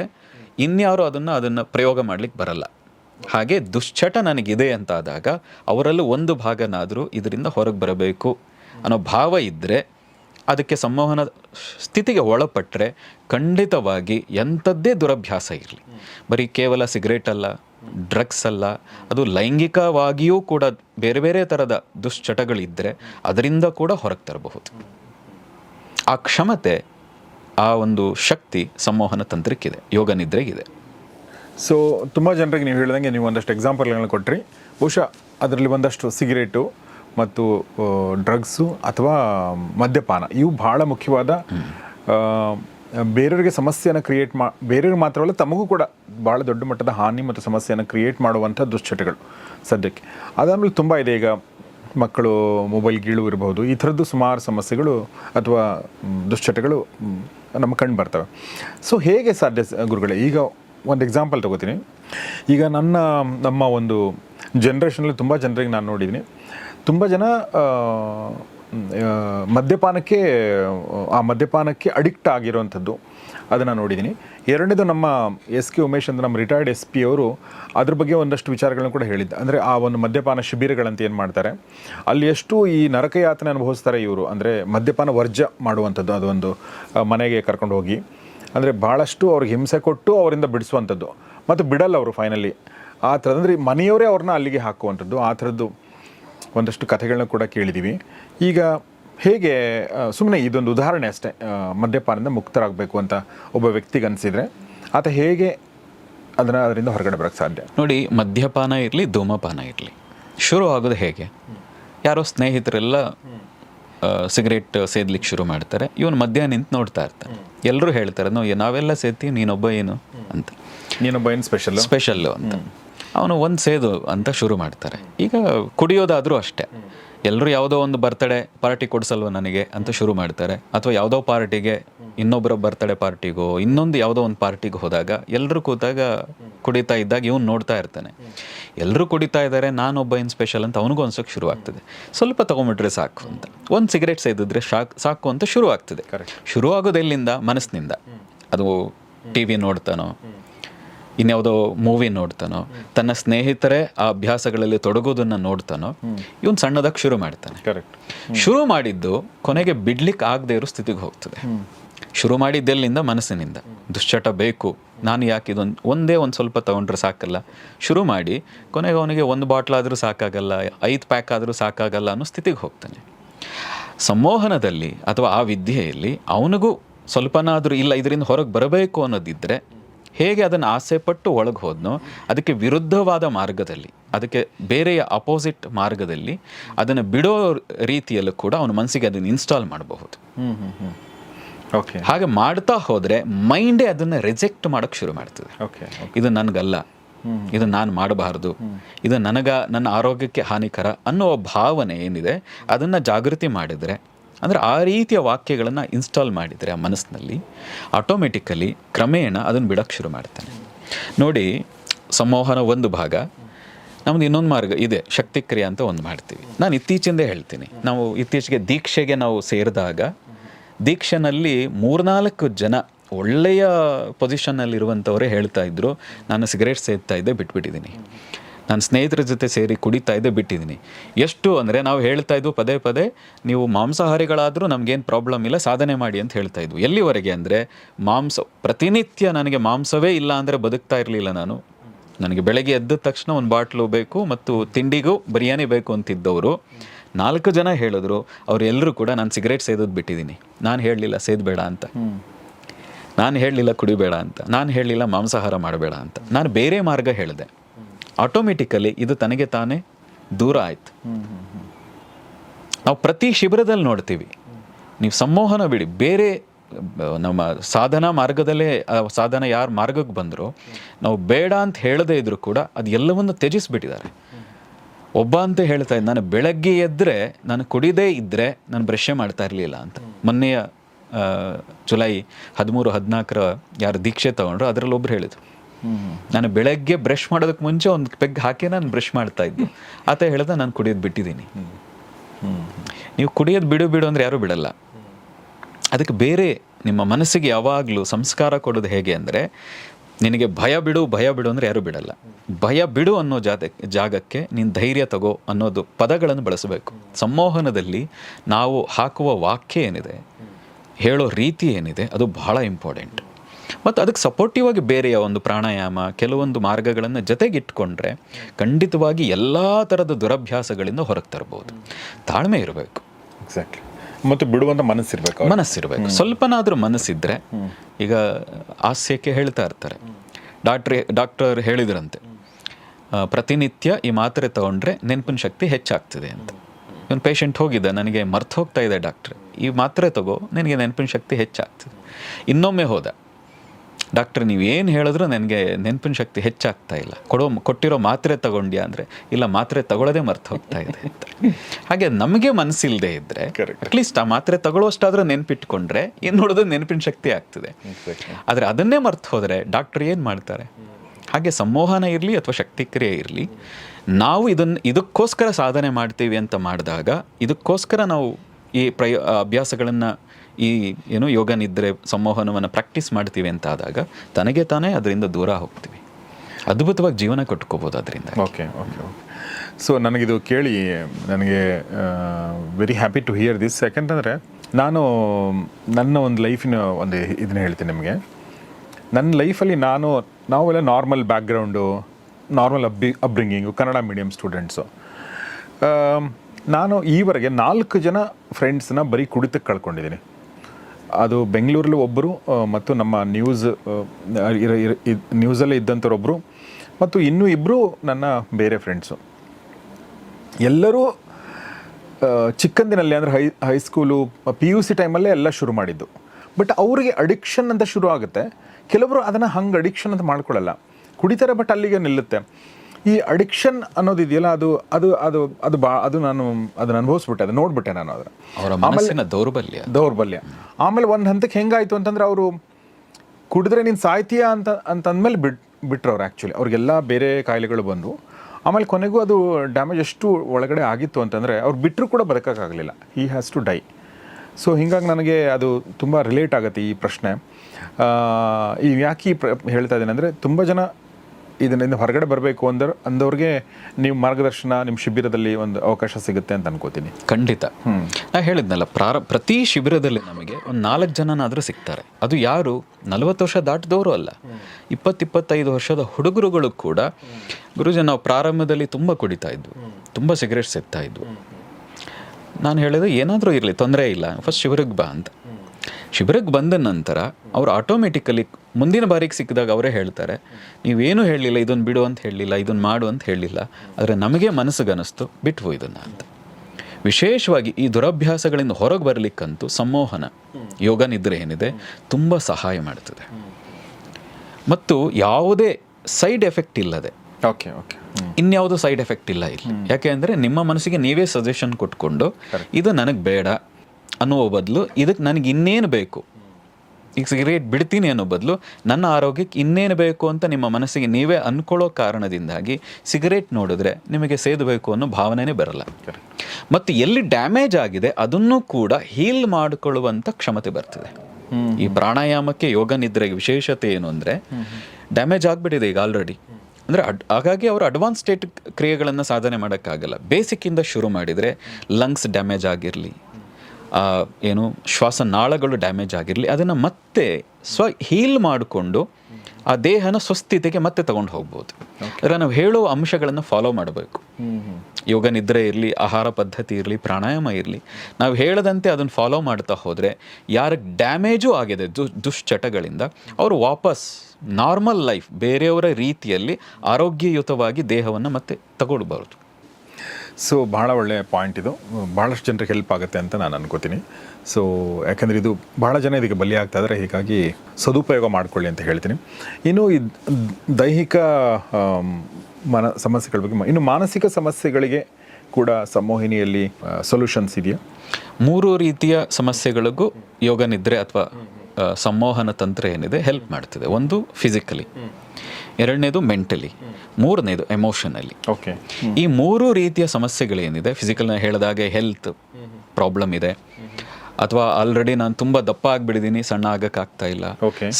ಇನ್ಯಾರು ಅದನ್ನು ಅದನ್ನು ಪ್ರಯೋಗ ಮಾಡ್ಲಿಕ್ಕೆ ಬರಲ್ಲ. ಹಾಗೆ ದುಶ್ಚಟ ನನಗಿದೆ ಅಂತ ಆದಾಗ ಅವರಲ್ಲೂ ಒಂದು ಭಾಗನಾದರೂ ಇದರಿಂದ ಹೊರಗೆ ಬರಬೇಕು ಅನ್ನೋ ಭಾವ ಇದ್ದರೆ ಅದಕ್ಕೆ ಸಂವಹನ ಸ್ಥಿತಿಗೆ ಒಳಪಟ್ಟರೆ ಖಂಡಿತವಾಗಿ ಎಂಥದ್ದೇ ದುರಭ್ಯಾಸ ಇರಲಿ. ಬರೀ ಕೇವಲ ಸಿಗರೇಟ್ ಅಲ್ಲ, ಡ್ರಗ್ಸ್ ಅಲ್ಲ, ಅದು ಲೈಂಗಿಕವಾಗಿಯೂ ಕೂಡ ಬೇರೆ ಬೇರೆ ಥರದ ದುಶ್ಚಟಗಳಿದ್ದರೆ ಅದರಿಂದ ಕೂಡ ಹೊರಗೆ ತರಬಹುದು. ಆ ಕ್ಷಮತೆ, ಆ ಒಂದು ಶಕ್ತಿ ಸಂವಹನ ತಂತ್ರಕ್ಕಿದೆ, ಯೋಗ ನಿದ್ರೆಗಿದೆ. ಸೊ ತುಂಬ ಜನರಿಗೆ ನೀವು ಹೇಳಿದಂಗೆ ನೀವು ಒಂದಷ್ಟು ಎಕ್ಸಾಂಪಲ್ಗಳನ್ನ ಕೊಟ್ರಿ. ಬಹುಶಃ ಅದರಲ್ಲಿ ಒಂದಷ್ಟು ಸಿಗರೇಟು ಮತ್ತು ಡ್ರಗ್ಸು ಅಥವಾ ಮದ್ಯಪಾನ, ಇವು ಬಹಳ ಮುಖ್ಯವಾದ ಬೇರೆಯವರಿಗೆ ಸಮಸ್ಯೆಯನ್ನು ಕ್ರಿಯೇಟ್ ಮಾ, ಬೇರೆಯವ್ರಿಗೆ ಮಾತ್ರವಲ್ಲ, ತಮಗೂ ಕೂಡ ಭಾಳ ದೊಡ್ಡ ಮಟ್ಟದ ಹಾನಿ ಮತ್ತು ಸಮಸ್ಯೆಯನ್ನು ಕ್ರಿಯೇಟ್ ಮಾಡುವಂಥ ದುಶ್ಚಟಗಳು ಸದ್ಯಕ್ಕೆ. ಅದಾದಮೇಲೆ ತುಂಬ ಇದೆ ಈಗ ಮಕ್ಕಳು ಮೊಬೈಲ್ ಗೀಳು ಇರಬಹುದು. ಈ ಥರದ್ದು ಸುಮಾರು ಸಮಸ್ಯೆಗಳು ಅಥವಾ ದುಶ್ಚಟಗಳು ನಮ್ಮ ಕಂಡು ಬರ್ತವೆ. ಸೊ ಹೇಗೆ ಸಾಧ್ಯ ಗುರುಗಳೇ, ಈಗ ಒಂದು ಎಕ್ಸಾಂಪಲ್ ತಗೋತೀನಿ. ಈಗ ನನ್ನ, ನಮ್ಮ ಒಂದು ಜನ್ರೇಷನಲ್ಲಿ ತುಂಬ ಜನರಿಗೆ ನಾನು ನೋಡಿದ್ದೀನಿ ತುಂಬ ಜನ ಮದ್ಯಪಾನಕ್ಕೆ, ಆ ಮದ್ಯಪಾನಕ್ಕೆ ಅಡಿಕ್ಟ್ ಆಗಿರುವಂಥದ್ದು ಅದನ್ನು ನೋಡಿದ್ದೀನಿ ಎರಡನೇದು ನಮ್ಮ ಎಸ್ ಕೆ ಉಮೇಶ್ ಅಂದರೆ ನಮ್ಮ ರಿಟೈರ್ಡ್ ಎಸ್ ಪಿ ಅವರು ಅದ್ರ ಬಗ್ಗೆ ಒಂದಷ್ಟು ವಿಚಾರಗಳನ್ನು ಕೂಡ ಹೇಳಿದ್ದೆ. ಅಂದರೆ ಆ ಒಂದು ಮದ್ಯಪಾನ ಶಿಬಿರಗಳಂತ ಏನು ಮಾಡ್ತಾರೆ? ಅಲ್ಲಿ ಎಷ್ಟು ಈ ನರಕಯಾತನೆ ಅನುಭವಿಸ್ತಾರೆ ಇವರು. ಅಂದರೆ ಮದ್ಯಪಾನ ವರ್ಜ ಮಾಡುವಂಥದ್ದು. ಅದೊಂದು ಮನೆಗೆ ಕರ್ಕೊಂಡು ಹೋಗಿ. ಅಂದರೆ ಭಾಳಷ್ಟು ಅವ್ರಿಗೆ ಹಿಂಸೆ ಕೊಟ್ಟು ಅವರಿಂದ ಬಿಡಿಸುವಂಥದ್ದು. ಮತ್ತು ಬಿಡಲ್ಲ ಅವರು ಫೈನಲಿ ಆ ಥರದ್ದು ಅಂದರೆ ಮನೆಯವರೇ ಅವ್ರನ್ನ ಅಲ್ಲಿಗೆ ಹಾಕುವಂಥದ್ದು. ಆ ಥರದ್ದು ಒಂದಷ್ಟು ಕಥೆಗಳನ್ನ ಕೂಡ ಕೇಳಿದ್ದೀವಿ ಈಗ ಹೇಗೆ ಸುಮ್ಮನೆ ಇದೊಂದು ಉದಾಹರಣೆ ಅಷ್ಟೇ ಮದ್ಯಪಾನದಿಂದ ಮುಕ್ತರಾಗಬೇಕು ಅಂತ ಒಬ್ಬ ವ್ಯಕ್ತಿಗೆ ಅನಿಸಿದರೆ ಆತ ಹೇಗೆ ಅದನ್ನು ಅದರಿಂದ ಹೊರಗಡೆ ಬರೋಕ್ಕೆ ಸಾಧ್ಯ? ನೋಡಿ ಮದ್ಯಪಾನ ಇರಲಿ ಧೂಮಪಾನ ಇರಲಿ. ಶುರು ಆಗೋದು ಹೇಗೆ? ಯಾರೋ ಸ್ನೇಹಿತರೆಲ್ಲ ಸಿಗರೇಟ್ ಸೇದ್ಲಿಕ್ಕೆ ಶುರು ಮಾಡ್ತಾರೆ. ಇವನು ಮಧ್ಯ ನಿಂತು ನೋಡ್ತಾ ಇರ್ತಾನೆ. ಎಲ್ಲರೂ ಹೇಳ್ತಾರೆ ನೋ ನಾವೆಲ್ಲ ಸೇದ್ತೀವಿ ನೀನೊಬ್ಬ ಏನು? ಅಂತ. ನೀನೊಬ್ಬ ಏನು ಸ್ಪೆಷಲ್ ಸ್ಪೆಷಲ್ಲು ಅಂತ. ಅವನು ಒಂದು ಸೇದು ಅಂತ ಶುರು ಮಾಡ್ತಾರೆ. ಈಗ ಕುಡಿಯೋದಾದರೂ ಅಷ್ಟೇ. ಎಲ್ಲರೂ ಯಾವುದೋ ಒಂದು ಬರ್ತಡೇ ಪಾರ್ಟಿ ಕೊಡಿಸಲ್ವ ನನಗೆ ಅಂತ ಶುರು ಮಾಡ್ತಾರೆ. ಅಥವಾ ಯಾವುದೋ ಪಾರ್ಟಿಗೆ ಇನ್ನೊಬ್ಬರ ಬರ್ತಡೇ ಪಾರ್ಟಿಗೋ ಇನ್ನೊಂದು ಯಾವುದೋ ಒಂದು ಪಾರ್ಟಿಗೆ ಹೋದಾಗ ಎಲ್ಲರೂ ಕೂತಾಗ ಕುಡಿತಾ ಇದ್ದಾಗ ಇವನು ನೋಡ್ತಾ ಇರ್ತಾನೆ. ಎಲ್ಲರೂ ಕುಡಿತಾ ಇದ್ದಾರೆ ನಾನೊಬ್ಬ ಏನು ಸ್ಪೆಷಲ್ ಅಂತ ಅವನಿಗೂ ಅನ್ಸೋಕೆ ಶುರು ಆಗ್ತದೆ ಸ್ವಲ್ಪ ತಗೊಂಬಿಟ್ರೆ ಸಾಕು ಅಂತ. ಒಂದು ಸಿಗರೇಟ್ ಸೇದಿದ್ರೆ ಶಾಕ್ ಸಾಕು ಅಂತ ಶುರು ಆಗ್ತದೆ ಶುರು ಆಗೋದು ಎಲ್ಲಿಂದ ಮನಸ್ಸಿನಿಂದ. ಅದು ಟಿ ವಿ ನೋಡ್ತಾನೋ ಇನ್ಯಾವುದೋ ಮೂವಿ ನೋಡ್ತಾನೋ ತನ್ನ ಸ್ನೇಹಿತರೇ ಆ ಅಭ್ಯಾಸಗಳಲ್ಲಿ ತೊಡಗೋದನ್ನ ನೋಡ್ತಾನೋ ಇವನ್ ಸಣ್ಣದಾಗಿ ಶುರು ಮಾಡ್ತಾನೆ. ಕರೆಕ್ಟ್ ಶುರು ಮಾಡಿದ್ದು ಕೊನೆಗೆ ಬಿಡ್ಲಿಕ್ಕೆ ಆಗದೆ ಇರೋ ಸ್ಥಿತಿಗೆ ಹೋಗ್ತದೆ. ಶುರು ಮಾಡಿದ್ದೆಲ್ಲಿಂದ? ಮನಸ್ಸಿನಿಂದ. ದುಶ್ಚಟ ಬೇಕು. ನಾನು ಯಾಕೆ ಇದೊಂದು ಒಂದೇ ಒಂದು ಸ್ವಲ್ಪ ತಗೊಂಡ್ರೆ ಸಾಕಲ್ಲ. ಶುರು ಮಾಡಿ ಕೊನೆಗೆ ಅವನಿಗೆ ಒಂದು ಬಾಟ್ಲಾದರೂ ಸಾಕಾಗಲ್ಲ ಐದು ಪ್ಯಾಕ್ ಆದರೂ ಸಾಕಾಗಲ್ಲ ಅನ್ನೋ ಸ್ಥಿತಿಗೆ ಹೋಗ್ತಾನೆ. ಸಂಮೋಹನದಲ್ಲಿ ಅಥವಾ ಆ ವಿದ್ಯೆಯಲ್ಲಿ ಅವನಿಗೂ ಸ್ವಲ್ಪನಾದರೂ ಇಲ್ಲ ಇದರಿಂದ ಹೊರಗೆ ಬರಬೇಕು ಅನ್ನೋದಿದ್ದರೆ ಹೇಗೆ ಅದನ್ನು ಆಸೆ ಪಟ್ಟು ಒಳಗೆ ಹೋದ್ನೋ ಅದಕ್ಕೆ ವಿರುದ್ಧವಾದ ಮಾರ್ಗದಲ್ಲಿ ಅದಕ್ಕೆ ಬೇರೆಯ ಅಪೋಸಿಟ್ ಮಾರ್ಗದಲ್ಲಿ ಅದನ್ನು ಬಿಡೋ ರೀತಿಯಲ್ಲೂ ಕೂಡ ಅವನ ಮನಸ್ಸಿಗೆ ಅದನ್ನು ಇನ್ಸ್ಟಾಲ್ ಮಾಡಬಹುದು. ಓಕೆ ಹಾಗೆ ಮಾಡ್ತಾ ಹೋದರೆ ಮೈಂಡೇ ಅದನ್ನು ರಿಜೆಕ್ಟ್ ಮಾಡೋಕ್ಕೆ ಶುರು ಮಾಡ್ತದೆ. ಓಕೆ ಇದು ನನಗಲ್ಲ. ಇದು ನಾನು ಮಾಡಬಾರ್ದು. ಇದು ನನಗ ನನ್ನ ಆರೋಗ್ಯಕ್ಕೆ ಹಾನಿಕರ ಅನ್ನೋ ಭಾವನೆ ಏನಿದೆ ಅದನ್ನು ಜಾಗೃತಿ ಮಾಡಿದರೆ ಅಂದರೆ ಆ ರೀತಿಯ ವಾಕ್ಯಗಳನ್ನು ಇನ್ಸ್ಟಾಲ್ ಮಾಡಿದರೆ ಆ ಮನಸ್ಸಿನಲ್ಲಿ ಆಟೋಮೆಟಿಕಲಿ ಕ್ರಮೇಣ ಅದನ್ನು ಬಿಡೋಕ್ಕೆ ಶುರು ಮಾಡ್ತಾನೆ. ನೋಡಿ ಸಂವಹನ ಒಂದು ಭಾಗ. ನಮ್ದು ಇನ್ನೊಂದು ಮಾರ್ಗ ಇದೆ ಶಕ್ತಿಕ್ರಿಯೆ ಅಂತ ಒಂದು ಮಾಡ್ತೀವಿ. ನಾನು ಇತ್ತೀಚಿಂದ ಹೇಳ್ತೀನಿ. ನಾವು ಇತ್ತೀಚೆಗೆ ದೀಕ್ಷೆಗೆ ನಾವು ಸೇರಿದಾಗ ದೀಕ್ಷೆನಲ್ಲಿ ಮೂರ್ನಾಲ್ಕು ಜನ ಒಳ್ಳೆಯ ಪೊಸಿಷನ್ನಲ್ಲಿರುವಂಥವರೇ ಹೇಳ್ತಾ ಇದ್ದರು ನಾನು ಸಿಗರೇಟ್ ಸೇದ್ತಾ ಇದ್ದೆ ಬಿಟ್ಬಿಟ್ಟಿದ್ದೀನಿ ನಾನು ಸ್ನೇಹಿತರ ಜೊತೆ ಸೇರಿ ಕುಡಿತಾ ಇದ್ದೆ ಬಿಟ್ಟಿದ್ದೀನಿ. ಎಷ್ಟು ಅಂದರೆ ನಾವು ಹೇಳ್ತಾ ಇದ್ವು ಪದೇ ಪದೇ, ನೀವು ಮಾಂಸಾಹಾರಿಗಳಾದರೂ ನಮಗೇನು ಪ್ರಾಬ್ಲಮ್ ಇಲ್ಲ, ಸಾಧನೆ ಮಾಡಿ ಅಂತ ಹೇಳ್ತಾ ಇದ್ವು. ಎಲ್ಲಿವರೆಗೆ ಅಂದರೆ, ಮಾಂಸ, ಪ್ರತಿನಿತ್ಯ ನನಗೆ ಮಾಂಸವೇ ಇಲ್ಲ ಅಂದರೆ ಬದುಕ್ತಾ ಇರಲಿಲ್ಲ ನಾನು. ನನಗೆ ಬೆಳಗ್ಗೆ ಎದ್ದ ತಕ್ಷಣ ಒಂದು ಬಾಟ್ಲು ಬೇಕು ಮತ್ತು ತಿಂಡಿಗೂ ಬಿರಿಯಾನಿ ಬೇಕು ಅಂತಿದ್ದವರು. ನಾಲ್ಕು ಜನ ಹೇಳಿದ್ರು ಅವರೆಲ್ಲರೂ ಕೂಡ ನಾನು ಸಿಗರೇಟ್ ಸೇದೋದು ಬಿಟ್ಟಿದ್ದೀನಿ. ನಾನು ಹೇಳಲಿಲ್ಲ, ಸೇದಬೇಡ ಅಂತ. ನಾನು ಹೇಳಲಿಲ್ಲ, ಕುಡಿಬೇಡ ಅಂತ. ನಾನು ಹೇಳಲಿಲ್ಲ, ಮಾಂಸಾಹಾರ ಮಾಡಬೇಡ ಅಂತ. ನಾನು ಬೇರೆ ಮಾರ್ಗ ಹೇಳಿದೆ. ಆಟೋಮೆಟಿಕಲಿ ಇದು ತನಗೆ ತಾನೇ ದೂರ ಆಯ್ತು. ನಾವು ಪ್ರತಿ ಶಿಬಿರದಲ್ಲಿ ನೋಡ್ತೀವಿ. ನೀವು ಸಂಮೋಹನ ಬಿಡಿ. ಬೇರೆ, ನಮ್ಮ ಸಾಧನಾ ಮಾರ್ಗದಲ್ಲೇ ಸಾಧನ ಯಾರು ಮಾರ್ಗಕ್ಕೆ ಬಂದರೂ, ನಾವು ಬೇಡ ಅಂತ ಹೇಳದೇ ಇದ್ರು ಕೂಡ ಅದು ಎಲ್ಲವನ್ನು ತ್ಯಜಿಸ್ಬಿಟ್ಟಿದ್ದಾರೆ. ಒಬ್ಬ ಅಂತ ಹೇಳ್ತಾ ಇದ್ದ, ನಾನು ಬೆಳಗ್ಗೆ ಎದ್ದರೆ ನಾನು ಕುಡಿದೇ ಇದ್ದರೆ ನಾನು ಬ್ರಷೇ ಮಾಡ್ತಾ ಇರಲಿಲ್ಲ ಅಂತ. ಮೊನ್ನೆಯ ಜುಲೈ ಹದಿಮೂರು, ಹದಿನಾಲ್ಕರ ಯಾರು ದೀಕ್ಷೆ ತಗೊಂಡ್ರು, ಅದರಲ್ಲಿ ಒಬ್ರು ಹೇಳಿದ್ರು. ನಾನು ಬೆಳಗ್ಗೆ ಬ್ರಷ್ ಮಾಡೋದಕ್ಕೆ ಮುಂಚೆ ಒಂದು ಪೆಗ್ ಹಾಕಿ ನಾನು ಬ್ರಷ್ ಮಾಡ್ತಾ ಇದ್ದೆ. ಆತ ಹೇಳ್ದ, ನಾನು ಕುಡಿಯೋದು ಬಿಟ್ಟಿದ್ದೀನಿ. ನೀವು ಕುಡಿಯೋದು ಬಿಡು ಬಿಡು ಅಂದರೆ ಯಾರೂ ಬಿಡಲ್ಲ. ಅದಕ್ಕೆ ಬೇರೆ ನಿಮ್ಮ ಮನಸ್ಸಿಗೆ ಯಾವಾಗಲೂ ಸಂಸ್ಕಾರ ಕೊಡೋದು ಹೇಗೆ ಅಂದರೆ, ನಿನಗೆ ಭಯ ಬಿಡು ಭಯ ಬಿಡು ಅಂದರೆ ಯಾರೂ ಬಿಡಲ್ಲ. ಭಯ ಬಿಡು ಅನ್ನೋ ಜಾತ ಜಾಗಕ್ಕೆ ನೀನು ಧೈರ್ಯ ತಗೋ ಅನ್ನೋದು ಪದಗಳನ್ನು ಬಳಸಬೇಕು. ಸಂಮೋಹನದಲ್ಲಿ ನಾವು ಹಾಕುವ ವಾಕ್ಯ ಏನಿದೆ, ಹೇಳೋ ರೀತಿ ಏನಿದೆ, ಅದು ಬಹಳ ಇಂಪಾರ್ಟೆಂಟ್ ಮತ್ತು ಅದಕ್ಕೆ ಸಪೋರ್ಟಿವ್ ಆಗಿ ಬೇರೆಯ ಒಂದು ಪ್ರಾಣಾಯಾಮ ಕೆಲವೊಂದು ಮಾರ್ಗಗಳನ್ನು ಜೊತೆಗಿಟ್ಕೊಂಡ್ರೆ ಖಂಡಿತವಾಗಿ ಎಲ್ಲ ಥರದ ದುರಭ್ಯಾಸಗಳಿಂದ ಹೊರಗೆ ತರ್ಬೋದು. ತಾಳ್ಮೆ ಇರಬೇಕು. ಎಕ್ಸಾಕ್ಟ್ಲಿ ಮತ್ತು ಬಿಡುವಂಥ ಮನಸ್ಸಿರಬೇಕು ಮನಸ್ಸಿರಬೇಕು. ಸ್ವಲ್ಪನಾದರೂ ಮನಸ್ಸಿದ್ರೆ ಈಗ ಹಾಸ್ಯಕ್ಕೆ ಹೇಳ್ತಾ ಇರ್ತಾರೆ. ಡಾಕ್ಟ್ರ್ ಡಾಕ್ಟರ್ ಹೇಳಿದ್ರಂತೆ ಪ್ರತಿನಿತ್ಯ ಈ ಮಾತ್ರೆ ತಗೊಂಡ್ರೆ ನೆನಪಿನ ಶಕ್ತಿ ಹೆಚ್ಚಾಗ್ತದೆ ಅಂತ. ಒಂದು ಪೇಷಂಟ್ ಹೋಗಿದ್ದ ನನಗೆ ಮರ್ತು ಹೋಗ್ತಾ ಇದೆ ಡಾಕ್ಟ್ರೆ. ಈ ಮಾತ್ರೆ ತಗೋ ನಿನಗೆ ನೆನಪಿನ ಶಕ್ತಿ ಹೆಚ್ಚಾಗ್ತದೆ. ಇನ್ನೊಮ್ಮೆ ಹೋದ ಡಾಕ್ಟರ್ ನೀವು ಏನು ಹೇಳಿದ್ರು ನನಗೆ ನೆನಪಿನ ಶಕ್ತಿ ಹೆಚ್ಚಾಗ್ತಾ ಇಲ್ಲ. ಕೊಡೋ ಕೊಟ್ಟಿರೋ ಮಾತ್ರೆ ತಗೊಂಡ್ಯಾ ಅಂದರೆ ಇಲ್ಲ ಮಾತ್ರೆ ತಗೊಳ್ಳೋದೇ ಮರ್ತು ಹೋಗ್ತಾ ಇದೆ ಅಂತ. ಹಾಗೆ ನಮಗೆ ಮನಸ್ಸಿಲ್ಲದೆ ಇದ್ದರೆ. ಅಟ್ಲೀಸ್ಟ್ ಆ ಮಾತ್ರೆ ತಗೊಳ್ಳೋಷ್ಟಾದರೂ ನೆನಪಿಟ್ಕೊಂಡ್ರೆ ಏನು ನೋಡಿದ್ರೆ ನೆನಪಿನ ಶಕ್ತಿ ಆಗ್ತದೆ. ಆದರೆ ಅದನ್ನೇ ಮರ್ತು ಹೋದರೆ ಡಾಕ್ಟರ್ ಏನು ಮಾಡ್ತಾರೆ? ಹಾಗೆ ಸಂಮೋಹನ ಇರಲಿ ಅಥವಾ ಶಕ್ತಿಕ್ರಿಯೆ ಇರಲಿ ನಾವು ಇದನ್ನು ಇದಕ್ಕೋಸ್ಕರ ಸಾಧನೆ ಮಾಡ್ತೀವಿ ಅಂತ ಮಾಡಿದಾಗ ಇದಕ್ಕೋಸ್ಕರ ನಾವು ಈ ಪ್ರಯ ಅಭ್ಯಾಸಗಳನ್ನು ಈ, ಏನು, ಯೋಗ ನಿದ್ರೆ ಸಂಮೋಹನವನ್ನು ಪ್ರಾಕ್ಟೀಸ್ ಮಾಡ್ತೀವಿ ಅಂತ ಆದಾಗ ತನಗೆ ತಾನೇ ಅದರಿಂದ ದೂರ ಹೋಗ್ತೀವಿ. ಅದ್ಭುತವಾಗಿ ಜೀವನ ಕಟ್ಕೋಬೋದು ಅದರಿಂದ. ಓಕೆ ಓಕೆ ಓಕೆ ಸೊ ನನಗಿದು ಕೇಳಿ, ನನಗೆ very happy to hear this ಯಾಕೆಂತಂದರೆ, ನಾನು, ನನ್ನ ಒಂದು ಲೈಫಿನ ಒಂದು ಇದನ್ನ ಹೇಳ್ತೀನಿ ನಿಮಗೆ. ನನ್ನ ಲೈಫಲ್ಲಿ ನಾನು, ನಾವೆಲ್ಲ ನಾರ್ಮಲ್ ಬ್ಯಾಕ್ಗ್ರೌಂಡು ನಾರ್ಮಲ್ ಅಬ್ಬಿ ಅಪ್ಬ್ರಿಂಗಿಂಗು ಕನ್ನಡ ಮೀಡಿಯಮ್ ಸ್ಟೂಡೆಂಟ್ಸು ನಾನು ಈವರೆಗೆ ನಾಲ್ಕು ಜನ ಫ್ರೆಂಡ್ಸನ್ನ ಬರೀ ಕುಡಿತಕ್ಕೆ ಕಳ್ಕೊಂಡಿದ್ದೀನಿ. ಅದು ಬೆಂಗಳೂರಲ್ಲಿ ಒಬ್ಬರು ಮತ್ತು ನಮ್ಮ ನ್ಯೂಸ್ ನ್ಯೂಸಲ್ಲೇ ಇದ್ದಂಥವ್ರೊಬ್ಬರು ಮತ್ತು ಇನ್ನೂ ಇಬ್ಬರು ನನ್ನ ಬೇರೆ ಫ್ರೆಂಡ್ಸು ಎಲ್ಲರೂ ಚಿಕ್ಕಂದಿನಲ್ಲಿ ಅಂದರೆ high high school P U C ಟೈಮಲ್ಲೇ ಎಲ್ಲ ಶುರು ಮಾಡಿದ್ದು. ಬಟ್ ಅವರಿಗೆ ಅಡಿಕ್ಷನ್ ಅಂತ ಶುರು ಆಗುತ್ತೆ. ಕೆಲವರು ಅದನ್ನು ಹಂಗೆ ಅಡಿಕ್ಷನ್ ಅಂತ ಮಾಡ್ಕೊಳ್ಳಲ್ಲ. ಕುಡಿತಾರೆ ಬಟ್ ಅಲ್ಲಿಗೆ ನಿಲ್ಲುತ್ತೆ. ಈ ಅಡಿಕ್ಷನ್ ಅನ್ನೋದಿದೆಯಲ್ಲ ಅದು ಅದು ಅದು ಅದು ಬಾ ಅದು ನಾನು ಅದನ್ನು ಅನುಭವಿಸ್ಬಿಟ್ಟೆ ಅದು ನೋಡ್ಬಿಟ್ಟೆ ನಾನು ಅದನ್ನು. ಅವರ ಮನಸ್ಸಿನ ದೌರ್ಬಲ್ಯ. ದೌರ್ಬಲ್ಯ. ಆಮೇಲೆ ಒಂದು ಹಂತಕ್ಕೆ ಹೆಂಗಾಯ್ತು ಅಂತಂದ್ರೆ ಅವರು ಕುಡಿದ್ರೆ ನೀನು ಸಾಯ್ತೀಯ ಅಂತ ಅಂತಂದ್ಮೇಲೆ ಬಿಟ್ ಬಿಟ್ರು ಅವ್ರು ಆ್ಯಕ್ಚುಲಿ ಅವ್ರಿಗೆಲ್ಲ ಬೇರೆ ಕಾಯಿಲೆಗಳು ಬಂದವು. ಆಮೇಲೆ ಕೊನೆಗೂ ಅದು ಡ್ಯಾಮೇಜ್ ಎಷ್ಟು ಒಳಗಡೆ ಆಗಿತ್ತು ಅಂತಂದರೆ ಅವ್ರು ಬಿಟ್ಟರು ಕೂಡ ಬದುಕೋಕ್ಕಾಗಲಿಲ್ಲ. He has to die so ಹಿಂಗಾಗಿ ನನಗೆ ಅದು ತುಂಬ ರಿಲೇಟ್ ಆಗುತ್ತೆ ಈ ಪ್ರಶ್ನೆ. ಈ ಯಾಕೆ ಈ ಪ್ರ ಹೇಳ್ತಾ ಇದ್ದೀನಿ ಅಂದರೆ ತುಂಬ ಜನ ಇದರಿಂದ ಹೊರಗಡೆ ಬರಬೇಕು ಅಂದ್ರೆ ಅಂದವ್ರಿಗೆ ನೀವು ಮಾರ್ಗದರ್ಶನ ನಿಮ್ಮ ಶಿಬಿರದಲ್ಲಿ ಒಂದು ಅವಕಾಶ ಸಿಗುತ್ತೆ ಅಂತ ಅನ್ಕೋತೀನಿ. ಖಂಡಿತ. ನಾ ಹೇಳಿದ್ನಲ್ಲ ಪ್ರಾರ ಪ್ರತಿ ಶಿಬಿರದಲ್ಲಿ ನಮಗೆ ಒಂದು ನಾಲ್ಕು ಜನನಾದರೂ ಸಿಗ್ತಾರೆ. ಅದು ಯಾರು? ನಲವತ್ತು ವರ್ಷ ದಾಟಿದವರು ಅಲ್ಲ. ಇಪ್ಪತ್ತಿಪ್ಪತ್ತೈದು ವರ್ಷದ ಹುಡುಗರುಗಳು ಕೂಡ ಗುರುಜಿ ನಾವು ಪ್ರಾರಂಭದಲ್ಲಿ ತುಂಬ ಕುಡಿತಾ ಇದ್ವು. ತುಂಬ ಸಿಗರೇಟ್ ಸಿಗ್ತಾ ಇದ್ವು. ನಾನು ಹೇಳಿದೆ ಏನಾದರೂ ಇರಲಿ ತೊಂದರೆ ಇಲ್ಲ. ಫಸ್ಟ್ ಶಿಬಿರಕ್ಕೆ ಬಾ ಅಂತ. ಶಿಬಿರಕ್ಕೆ ಬಂದ ನಂತರ ಅವರು ಆಟೋಮೆಟಿಕಲಿ ಮುಂದಿನ ಬಾರಿಗೆ ಸಿಕ್ಕಿದಾಗ ಅವರೇ ಹೇಳ್ತಾರೆ ನೀವೇನು ಹೇಳಲಿಲ್ಲ ಇದನ್ನು ಬಿಡು ಅಂತ ಹೇಳಲಿಲ್ಲ ಇದನ್ನು ಮಾಡು ಅಂತ ಹೇಳಲಿಲ್ಲ ಆದರೆ ನಮಗೆ ಮನಸ್ಸಿಗನಿಸ್ತು ಬಿಟ್ವು ಇದನ್ನು ಅಂತ. ವಿಶೇಷವಾಗಿ ಈ ದುರಭ್ಯಾಸಗಳಿಂದ ಹೊರಗೆ ಬರಲಿಕ್ಕಂತೂ ಸಂಮೋಹನ ಯೋಗ ನಿದ್ರೆ ಏನಿದೆ ತುಂಬ ಸಹಾಯ ಮಾಡ್ತದೆ. ಮತ್ತು ಯಾವುದೇ ಸೈಡ್ ಎಫೆಕ್ಟ್ ಇಲ್ಲದೆ ಓಕೆ ಓಕೆ. ಇನ್ಯಾವುದೋ ಸೈಡ್ ಎಫೆಕ್ಟ್ ಇಲ್ಲ ಇಲ್ಲಿ. ಯಾಕೆ ಅಂದರೆ ನಿಮ್ಮ ಮನಸ್ಸಿಗೆ ನೀವೇ ಸಜೆಷನ್ ಕೊಟ್ಕೊಂಡು ಇದು ನನಗೆ ಬೇಡ ಅನ್ನುವ ಬದಲು ಇದಕ್ಕೆ ನನಗೆ ಇನ್ನೇನು ಬೇಕು? ಈಗ ಸಿಗರೇಟ್ ಬಿಡ್ತೀನಿ ಅನ್ನೋ ಬದಲು ನನ್ನ ಆರೋಗ್ಯಕ್ಕೆ ಇನ್ನೇನು ಬೇಕು ಅಂತ ನಿಮ್ಮ ಮನಸ್ಸಿಗೆ ನೀವೇ ಅನ್ಕೊಳ್ಳೋ ಕಾರಣದಿಂದಾಗಿ ಸಿಗರೇಟ್ ನೋಡಿದ್ರೆ ನಿಮಗೆ ಸೇದಬೇಕು ಅನ್ನೋ ಭಾವನೆನೇ ಬರಲ್ಲ. ಮತ್ತು ಎಲ್ಲಿ ಡ್ಯಾಮೇಜ್ ಆಗಿದೆ ಅದನ್ನು ಕೂಡ ಹೀಲ್ ಮಾಡಿಕೊಳ್ಳುವಂಥ ಕ್ಷಮತೆ ಬರ್ತದೆ. ಈ ಪ್ರಾಣಾಯಾಮಕ್ಕೆ ಯೋಗ ನಿದ್ರೆಗೆ ವಿಶೇಷತೆ ಏನು ಅಂದರೆ ಡ್ಯಾಮೇಜ್ ಆಗಿಬಿಟ್ಟಿದೆ ಈಗ ಆಲ್ರೆಡಿ ಅಂದರೆ ಅಡ್ ಹಾಗಾಗಿ ಅವರು ಅಡ್ವಾನ್ಸ್ ಸ್ಟೇಟ್ ಕ್ರಿಯೆಗಳನ್ನು ಸಾಧನೆ ಮಾಡೋಕ್ಕಾಗಲ್ಲ. ಬೇಸಿಕ್ಕಿಂದ ಶುರು ಮಾಡಿದರೆ ಲಂಗ್ಸ್ ಡ್ಯಾಮೇಜ್ ಆಗಿರಲಿ ಏನು ಶ್ವಾಸನಾಳಗಳು ಡ್ಯಾಮೇಜ್ ಆಗಿರಲಿ ಅದನ್ನು ಮತ್ತೆ ಸ್ವ ಹೀಲ್ ಮಾಡಿಕೊಂಡು ಆ ದೇಹನ ಸ್ವಸ್ಥಿತಿಗೆ ಮತ್ತೆ ತಗೊಂಡು ಹೋಗ್ಬೋದು. ಅಂದರೆ ನಾವು ಹೇಳುವ ಅಂಶಗಳನ್ನು ಫಾಲೋ ಮಾಡಬೇಕು. ಯೋಗ ನಿದ್ರೆ ಇರಲಿ ಆಹಾರ ಪದ್ಧತಿ ಇರಲಿ ಪ್ರಾಣಾಯಾಮ ಇರಲಿ ನಾವು ಹೇಳದಂತೆ ಅದನ್ನು ಫಾಲೋ ಮಾಡ್ತಾ ಹೋದರೆ ಯಾರಿಗೆ ಡ್ಯಾಮೇಜು ಆಗಿದೆ ದು ದುಶ್ಚಟಗಳಿಂದ ಅವರು ವಾಪಸ್ ನಾರ್ಮಲ್ ಲೈಫ್ ಬೇರೆಯವರ ರೀತಿಯಲ್ಲಿ ಆರೋಗ್ಯಯುತವಾಗಿ ದೇಹವನ್ನು ಮತ್ತೆ ತಗೊಳ್ಬಾರ್ದು. ಸೊ ಭಾಳ ಒಳ್ಳೆಯ ಪಾಯಿಂಟ್ ಇದು. ಭಾಳಷ್ಟು ಜನರಿಗೆ ಹೆಲ್ಪ್ ಆಗುತ್ತೆ ಅಂತ ನಾನು ಅನ್ಕೋತೀನಿ. ಸೊ ಯಾಕೆಂದರೆ ಇದು ಭಾಳ ಜನ ಇದಕ್ಕೆ ಬಲಿ ಆಗ್ತಾ ಇದ್ದಾರೆ ಹೀಗಾಗಿ ಸದುಪಯೋಗ ಮಾಡ್ಕೊಳ್ಳಿ ಅಂತ ಹೇಳ್ತೀನಿ. ಇನ್ನು ಈ ದೈಹಿಕ ಮನ ಸಮಸ್ಯೆಗಳ ಬಗ್ಗೆ ಇನ್ನು ಮಾನಸಿಕ ಸಮಸ್ಯೆಗಳಿಗೆ ಕೂಡ ಸಂಮೋಹಿನಿಯಲ್ಲಿ ಸೊಲ್ಯೂಷನ್ಸ್ ಇದೆಯಾ? ಮೂರು ರೀತಿಯ ಸಮಸ್ಯೆಗಳಿಗೂ ಯೋಗ ನಿದ್ರೆ ಅಥವಾ ಸಂಮೋಹನ ತಂತ್ರ ಏನಿದೆ ಹೆಲ್ಪ್ ಮಾಡ್ತಿದೆ. ಒಂದು ಫಿಸಿಕಲಿ ಎರಡನೇದು ಮೆಂಟಲಿ ಮೂರನೇದು ಎಮೋಷನಲ್ಲಿ ಓಕೆ. ಈ ಮೂರು ರೀತಿಯ ಸಮಸ್ಯೆಗಳೇನಿದೆ ಫಿಸಿಕಲ್ನ ಹೇಳಿದಾಗೆ ಹೆಲ್ತ್ ಪ್ರಾಬ್ಲಮ್ ಇದೆ. ಅಥವಾ ಆಲ್ರೆಡಿ ನಾನು ತುಂಬ ದಪ್ಪ ಆಗಿಬಿಡಿದ್ದೀನಿ ಸಣ್ಣ ಆಗಕ್ಕಾಗ್ತಾ ಇಲ್ಲ.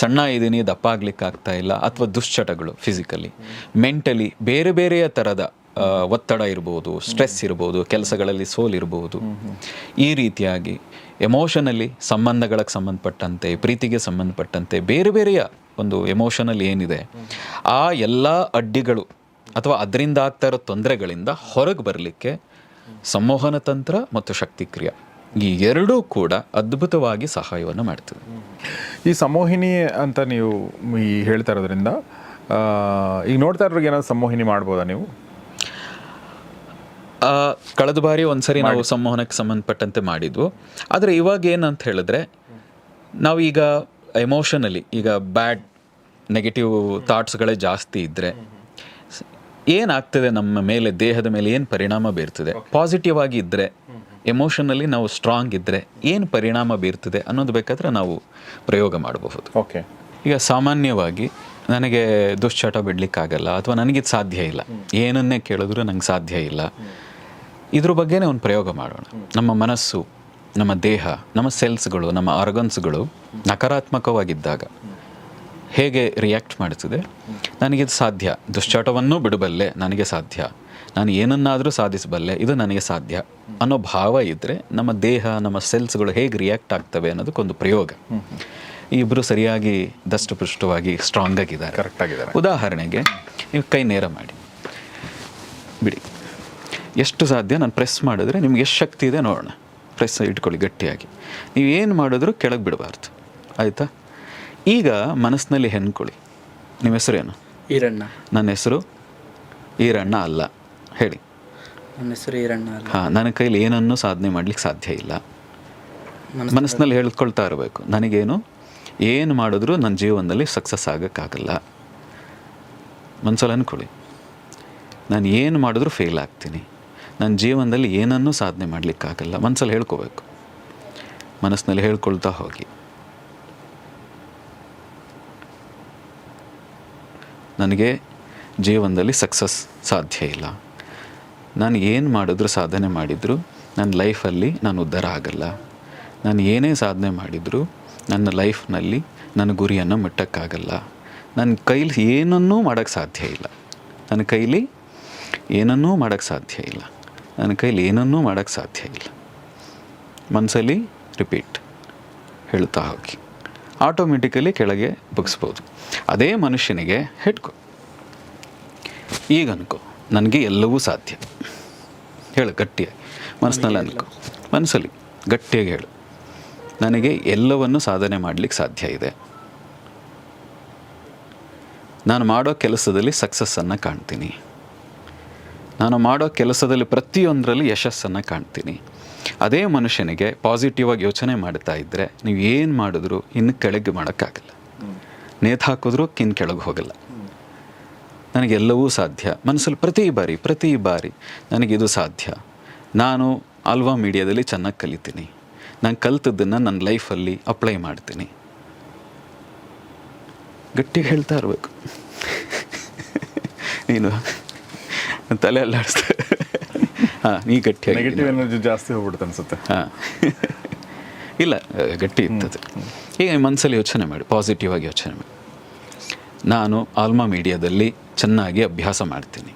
ಸಣ್ಣ ಇದ್ದೀನಿ ದಪ್ಪ ಆಗ್ಲಿಕ್ಕೆ ಆಗ್ತಾ ಇಲ್ಲ ಅಥವಾ ದುಶ್ಚಟಗಳು ಫಿಸಿಕಲಿ ಮೆಂಟಲಿ ಬೇರೆ ಬೇರೆಯ ಥರದ ಒತ್ತಡ ಇರ್ಬೋದು ಸ್ಟ್ರೆಸ್ ಇರ್ಬೋದು ಕೆಲಸಗಳಲ್ಲಿ ಸೋಲ್ ಇರ್ಬೋದು. ಈ ರೀತಿಯಾಗಿ ಎಮೋಷನಲಿ ಸಂಬಂಧಗಳಿಗೆ ಸಂಬಂಧಪಟ್ಟಂತೆ, ಪ್ರೀತಿಗೆ ಸಂಬಂಧಪಟ್ಟಂತೆ ಬೇರೆ ಬೇರೆಯ ಒಂದು ಎಮೋಷನಲ್ ಏನಿದೆ, ಆ ಎಲ್ಲ ಅಡ್ಡಿಗಳು ಅಥವಾ ಅದರಿಂದ ಆಗ್ತಾ ಇರೋ ತೊಂದರೆಗಳಿಂದ ಹೊರಗೆ ಬರಲಿಕ್ಕೆ ಸಂಮೋಹನ ತಂತ್ರ ಮತ್ತು ಶಕ್ತಿಕ್ರಿಯೆ ಈ ಎರಡೂ ಕೂಡ ಅದ್ಭುತವಾಗಿ ಸಹಾಯವನ್ನು ಮಾಡ್ತದೆ. ಈ ಸಮೋಹಿನಿ ಅಂತ ನೀವು ಈ ಹೇಳ್ತಾ ಇರೋದ್ರಿಂದ ಈಗ ನೋಡ್ತಾ ಇರೋರಿಗೆ ಏನಾದ್ರು ಸಮೋಹಿನಿ ಮಾಡ್ಬೋದಾ ನೀವು? ಕಳೆದ ಬಾರಿ ಒಂದ್ಸರಿ ನಾವು ಸಂವಹನಕ್ಕೆ ಸಂಬಂಧಪಟ್ಟಂತೆ ಮಾಡಿದ್ವು. ಆದರೆ ಇವಾಗ ಏನಂತ ಹೇಳಿದ್ರೆ ನಾವೀಗ ಎಮೋಷನಲಿ ಈಗ ಬ್ಯಾಡ್ ನೆಗೆಟಿವ್ ಥಾಟ್ಸ್ಗಳೇ ಜಾಸ್ತಿ ಇದ್ದರೆ ಏನಾಗ್ತದೆ ನಮ್ಮ ಮೇಲೆ ದೇಹದ ಮೇಲೆ ಏನು ಪರಿಣಾಮ ಬೀರ್ತದೆ? ಪಾಸಿಟಿವ್ ಆಗಿ ಇದ್ದರೆ ಎಮೋಷನಲ್ಲಿ ನಾವು ಸ್ಟ್ರಾಂಗ್ ಇದ್ದರೆ ಏನು ಪರಿಣಾಮ ಬೀರ್ತದೆ ಅನ್ನೋದು ಬೇಕಾದ್ರೆ ನಾವು ಪ್ರಯೋಗ ಮಾಡಬಹುದು. ಓಕೆ ಈಗ ಸಾಮಾನ್ಯವಾಗಿ ನನಗೆ ದುಶ್ಚಟ ಬಿಡ್ಲಿಕ್ಕಾಗಲ್ಲ ಅಥವಾ ನನಗಿದು ಸಾಧ್ಯ ಇಲ್ಲ. ಏನನ್ನೇ ಕೇಳಿದ್ರು ನಂಗೆ ಸಾಧ್ಯ ಇಲ್ಲ. ಇದ್ರ ಬಗ್ಗೆನೇ ಒಂದು ಪ್ರಯೋಗ ಮಾಡೋಣ. ನಮ್ಮ ಮನಸ್ಸು ನಮ್ಮ ದೇಹ ನಮ್ಮ ಸೆಲ್ಸ್ಗಳು ನಮ್ಮ ಆರ್ಗನ್ಸ್ಗಳು ನಕಾರಾತ್ಮಕವಾಗಿದ್ದಾಗ ಹೇಗೆ ರಿಯಾಕ್ಟ್ ಮಾಡ್ತದೆ ನನಗಿದು ಸಾಧ್ಯ. ದುಶ್ಚಟವನ್ನು ಬಿಡಬಲ್ಲೆ ನನಗೆ ಸಾಧ್ಯ. ನಾನು ಏನನ್ನಾದರೂ ಸಾಧಿಸಬಲ್ಲೆ ಇದು ನನಗೆ ಸಾಧ್ಯ ಅನ್ನೋ ಭಾವ ಇದ್ದರೆ ನಮ್ಮ ದೇಹ ನಮ್ಮ ಸೆಲ್ಸ್ಗಳು ಹೇಗೆ ರಿಯಾಕ್ಟ್ ಆಗ್ತವೆ ಅನ್ನೋದಕ್ಕೊಂದು ಪ್ರಯೋಗ. ಈ ಇಬ್ಬರು ಸರಿಯಾಗಿ ದಷ್ಟಪುಷ್ಟವಾಗಿ ಸ್ಟ್ರಾಂಗ್ ಆಗಿದ್ದಾರೆ. ಕರೆಕ್ಟ್ ಆಗಿದ್ದಾರೆ. ಉದಾಹರಣೆಗೆ ನೀವು ಕೈ ನೇರ ಮಾಡಿ. ಬಿಡಿ. ಎಷ್ಟು ಸಾಧ್ಯ? ನಾನು ಪ್ರೆಸ್ ಮಾಡಿದ್ರೆ ನಿಮ್ಗೆ ಎಷ್ಟು ಶಕ್ತಿ ಇದೆ ನೋಡೋಣ. ಪ್ರೆಸ್ ಇಟ್ಕೊಳ್ಳಿ ಗಟ್ಟಿಯಾಗಿ. ನೀವು ಏನು ಮಾಡಿದ್ರೂ ಕೆಳಗೆ ಬಿಡಬಾರ್ದು. ಆಯಿತಾ? ಈಗ ಮನಸ್ಸಿನಲ್ಲಿ ಹೆಣ್ಕೊಳ್ಳಿ ನಿಮ್ಮ ಹೆಸರೇನು? ಈರಣ್ಣ. ನನ್ನ ಹೆಸರು ಈರಣ್ಣ ಅಲ್ಲ. ಹೇಳಿ. ನನ್ನ ಹೆಸರು ಈರಣ್ಣ ಅಲ್ಲ. ಹಾಂ ನನ್ನ ಕೈಲಿ ಏನನ್ನು ಸಾಧನೆ ಮಾಡ್ಲಿಕ್ಕೆ ಸಾಧ್ಯ ಇಲ್ಲ. ಮನಸ್ಸಿನಲ್ಲಿ ಹೇಳ್ಕೊಳ್ತಾ ಇರಬೇಕು. ನನಗೇನು? ಏನು ಮಾಡಿದ್ರೂ ನನ್ನ ಜೀವನದಲ್ಲಿ ಸಕ್ಸಸ್ ಆಗೋಕ್ಕಾಗಲ್ಲ. ಮನ್ಸಲ್ಲಿ ಅಂದ್ಕೊಳ್ಳಿ ನಾನು ಏನು ಮಾಡಿದ್ರೂ ಫೇಲ್ ಆಗ್ತೀನಿ. ನನ್ನ ಜೀವನದಲ್ಲಿ ಏನನ್ನೂ ಸಾಧನೆ ಮಾಡಲಿಕ್ಕಾಗಲ್ಲ. ಮನಸ್ಸಲ್ಲಿ ಹೇಳ್ಕೋಬೇಕು. ಮನಸ್ಸಿನಲ್ಲಿ ಹೇಳ್ಕೊಳ್ತಾ ಹೋಗಿ. ನನಗೆ ಜೀವನದಲ್ಲಿ ಸಕ್ಸಸ್ ಸಾಧ್ಯ ಇಲ್ಲ. ನಾನು ಏನು ಮಾಡಿದ್ರು ಸಾಧನೆ ಮಾಡಿದ್ರು, ನನ್ನ ಲೈಫಲ್ಲಿ ನಾನು ಉದ್ಧಾರ ಆಗಲ್ಲ. ನಾನು ಏನೇ ಸಾಧನೆ ಮಾಡಿದರೂ, ನನ್ನ ಲೈಫ್ನಲ್ಲಿ ನನ್ನ ಗುರಿಯನ್ನು ಮುಟ್ಟಕ್ಕಾಗಲ್ಲ. ನನ್ನ ಕೈಲಿ ಏನನ್ನೂ ಮಾಡೋಕ್ಕೆ ಸಾಧ್ಯ ಇಲ್ಲ. ನನ್ನ ಕೈಲಿ ಏನನ್ನೂ ಮಾಡೋಕ್ಕೆ ಸಾಧ್ಯ ಇಲ್ಲ. ನನ್ನ ಕೈಲಿ ಏನನ್ನೂ ಮಾಡೋಕ್ಕೆ ಸಾಧ್ಯ ಇಲ್ಲ. ಮನಸ್ಸಲ್ಲಿ ರಿಪೀಟ್ ಹೇಳ್ತಾ ಹೋಗಿ. ಆಟೋಮೆಟಿಕಲಿ ಕೆಳಗೆ ಬಗ್ಸ್ಬೋದು. ಅದೇ ಮನುಷ್ಯನಿಗೆ ಹೆಡ್ಕೊ ಈಗ ಅನ್ಕೋ, ನನಗೆ ಎಲ್ಲವೂ ಸಾಧ್ಯ. ಹೇಳು, ಗಟ್ಟಿಯಾಗಿ. ಮನಸ್ಸಿನಲ್ಲಿ ಅನ್ಕೋ. ಮನಸ್ಸಲ್ಲಿ ಗಟ್ಟಿಯಾಗಿ ಹೇಳು. ನನಗೆ ಎಲ್ಲವನ್ನು ಸಾಧನೆ ಮಾಡಲಿಕ್ಕೆ ಸಾಧ್ಯ ಇದೆ. ನಾನು ಮಾಡೋ ಕೆಲಸದಲ್ಲಿ ಸಕ್ಸಸ್ಸನ್ನು ಕಾಣ್ತೀನಿ. ನಾನು ಮಾಡೋ ಕೆಲಸದಲ್ಲಿ ಪ್ರತಿಯೊಂದರಲ್ಲಿ ಯಶಸ್ಸನ್ನು ಕಾಣ್ತೀನಿ. ಅದೇ ಮನುಷ್ಯನಿಗೆ ಪಾಸಿಟಿವ್ ಆಗಿ ಯೋಚನೆ ಮಾಡ್ತಾ ಇದ್ದರೆ ನೀವು ಏನು ಮಾಡಿದ್ರು ಇನ್ನು ಕೆಳಗೆ ಮಾಡೋಕ್ಕಾಗಲ್ಲ. ನೇತು ಹಾಕಿದ್ರೂ ಕಿನ್ ಕೆಳಗೆ ಹೋಗಲ್ಲ. ನನಗೆಲ್ಲವೂ ಸಾಧ್ಯ. ಮನಸ್ಸಲ್ಲಿ ಪ್ರತಿ ಬಾರಿ ಪ್ರತಿ ಬಾರಿ ನನಗಿದು ಸಾಧ್ಯ. ನಾನು ಆಲ್ವಾ ಮೀಡಿಯಾದಲ್ಲಿ ಚೆನ್ನಾಗಿ ಕಲಿತೀನಿ. ನಾನು ಕಲ್ತದ್ದನ್ನು ನನ್ನ ಲೈಫಲ್ಲಿ ಅಪ್ಲೈ ಮಾಡ್ತೀನಿ. ಗಟ್ಟಿಗೆ ಹೇಳ್ತಾ ಇರಬೇಕು. ನೀನು ತಲೆ ಅಲ್ಲಾಡಿಸ್ತಾ ಹಾಂ ನೀ ಗಟ್ಟಿಯಾಗಿ ನೆಗೆಟಿವ್ ಎನರ್ಜಿ ಜಾಸ್ತಿ ಹೋಗ್ಬಿಡುತ್ತೆ ಅನ್ಸುತ್ತೆ. ಹಾಂ. ಇಲ್ಲ ಗಟ್ಟಿ ಇರ್ತದೆ. ಈಗ ಮನಸ್ಸಲ್ಲಿ ಯೋಚನೆ ಮಾಡಿ ಪಾಸಿಟಿವ್ ಆಗಿ ಯೋಚನೆ ಮಾಡಿ. ನಾನು ಆಲ್ಮಾ ಮೀಡಿಯಾದಲ್ಲಿ ಚೆನ್ನಾಗಿ ಅಭ್ಯಾಸ ಮಾಡ್ತೀನಿ.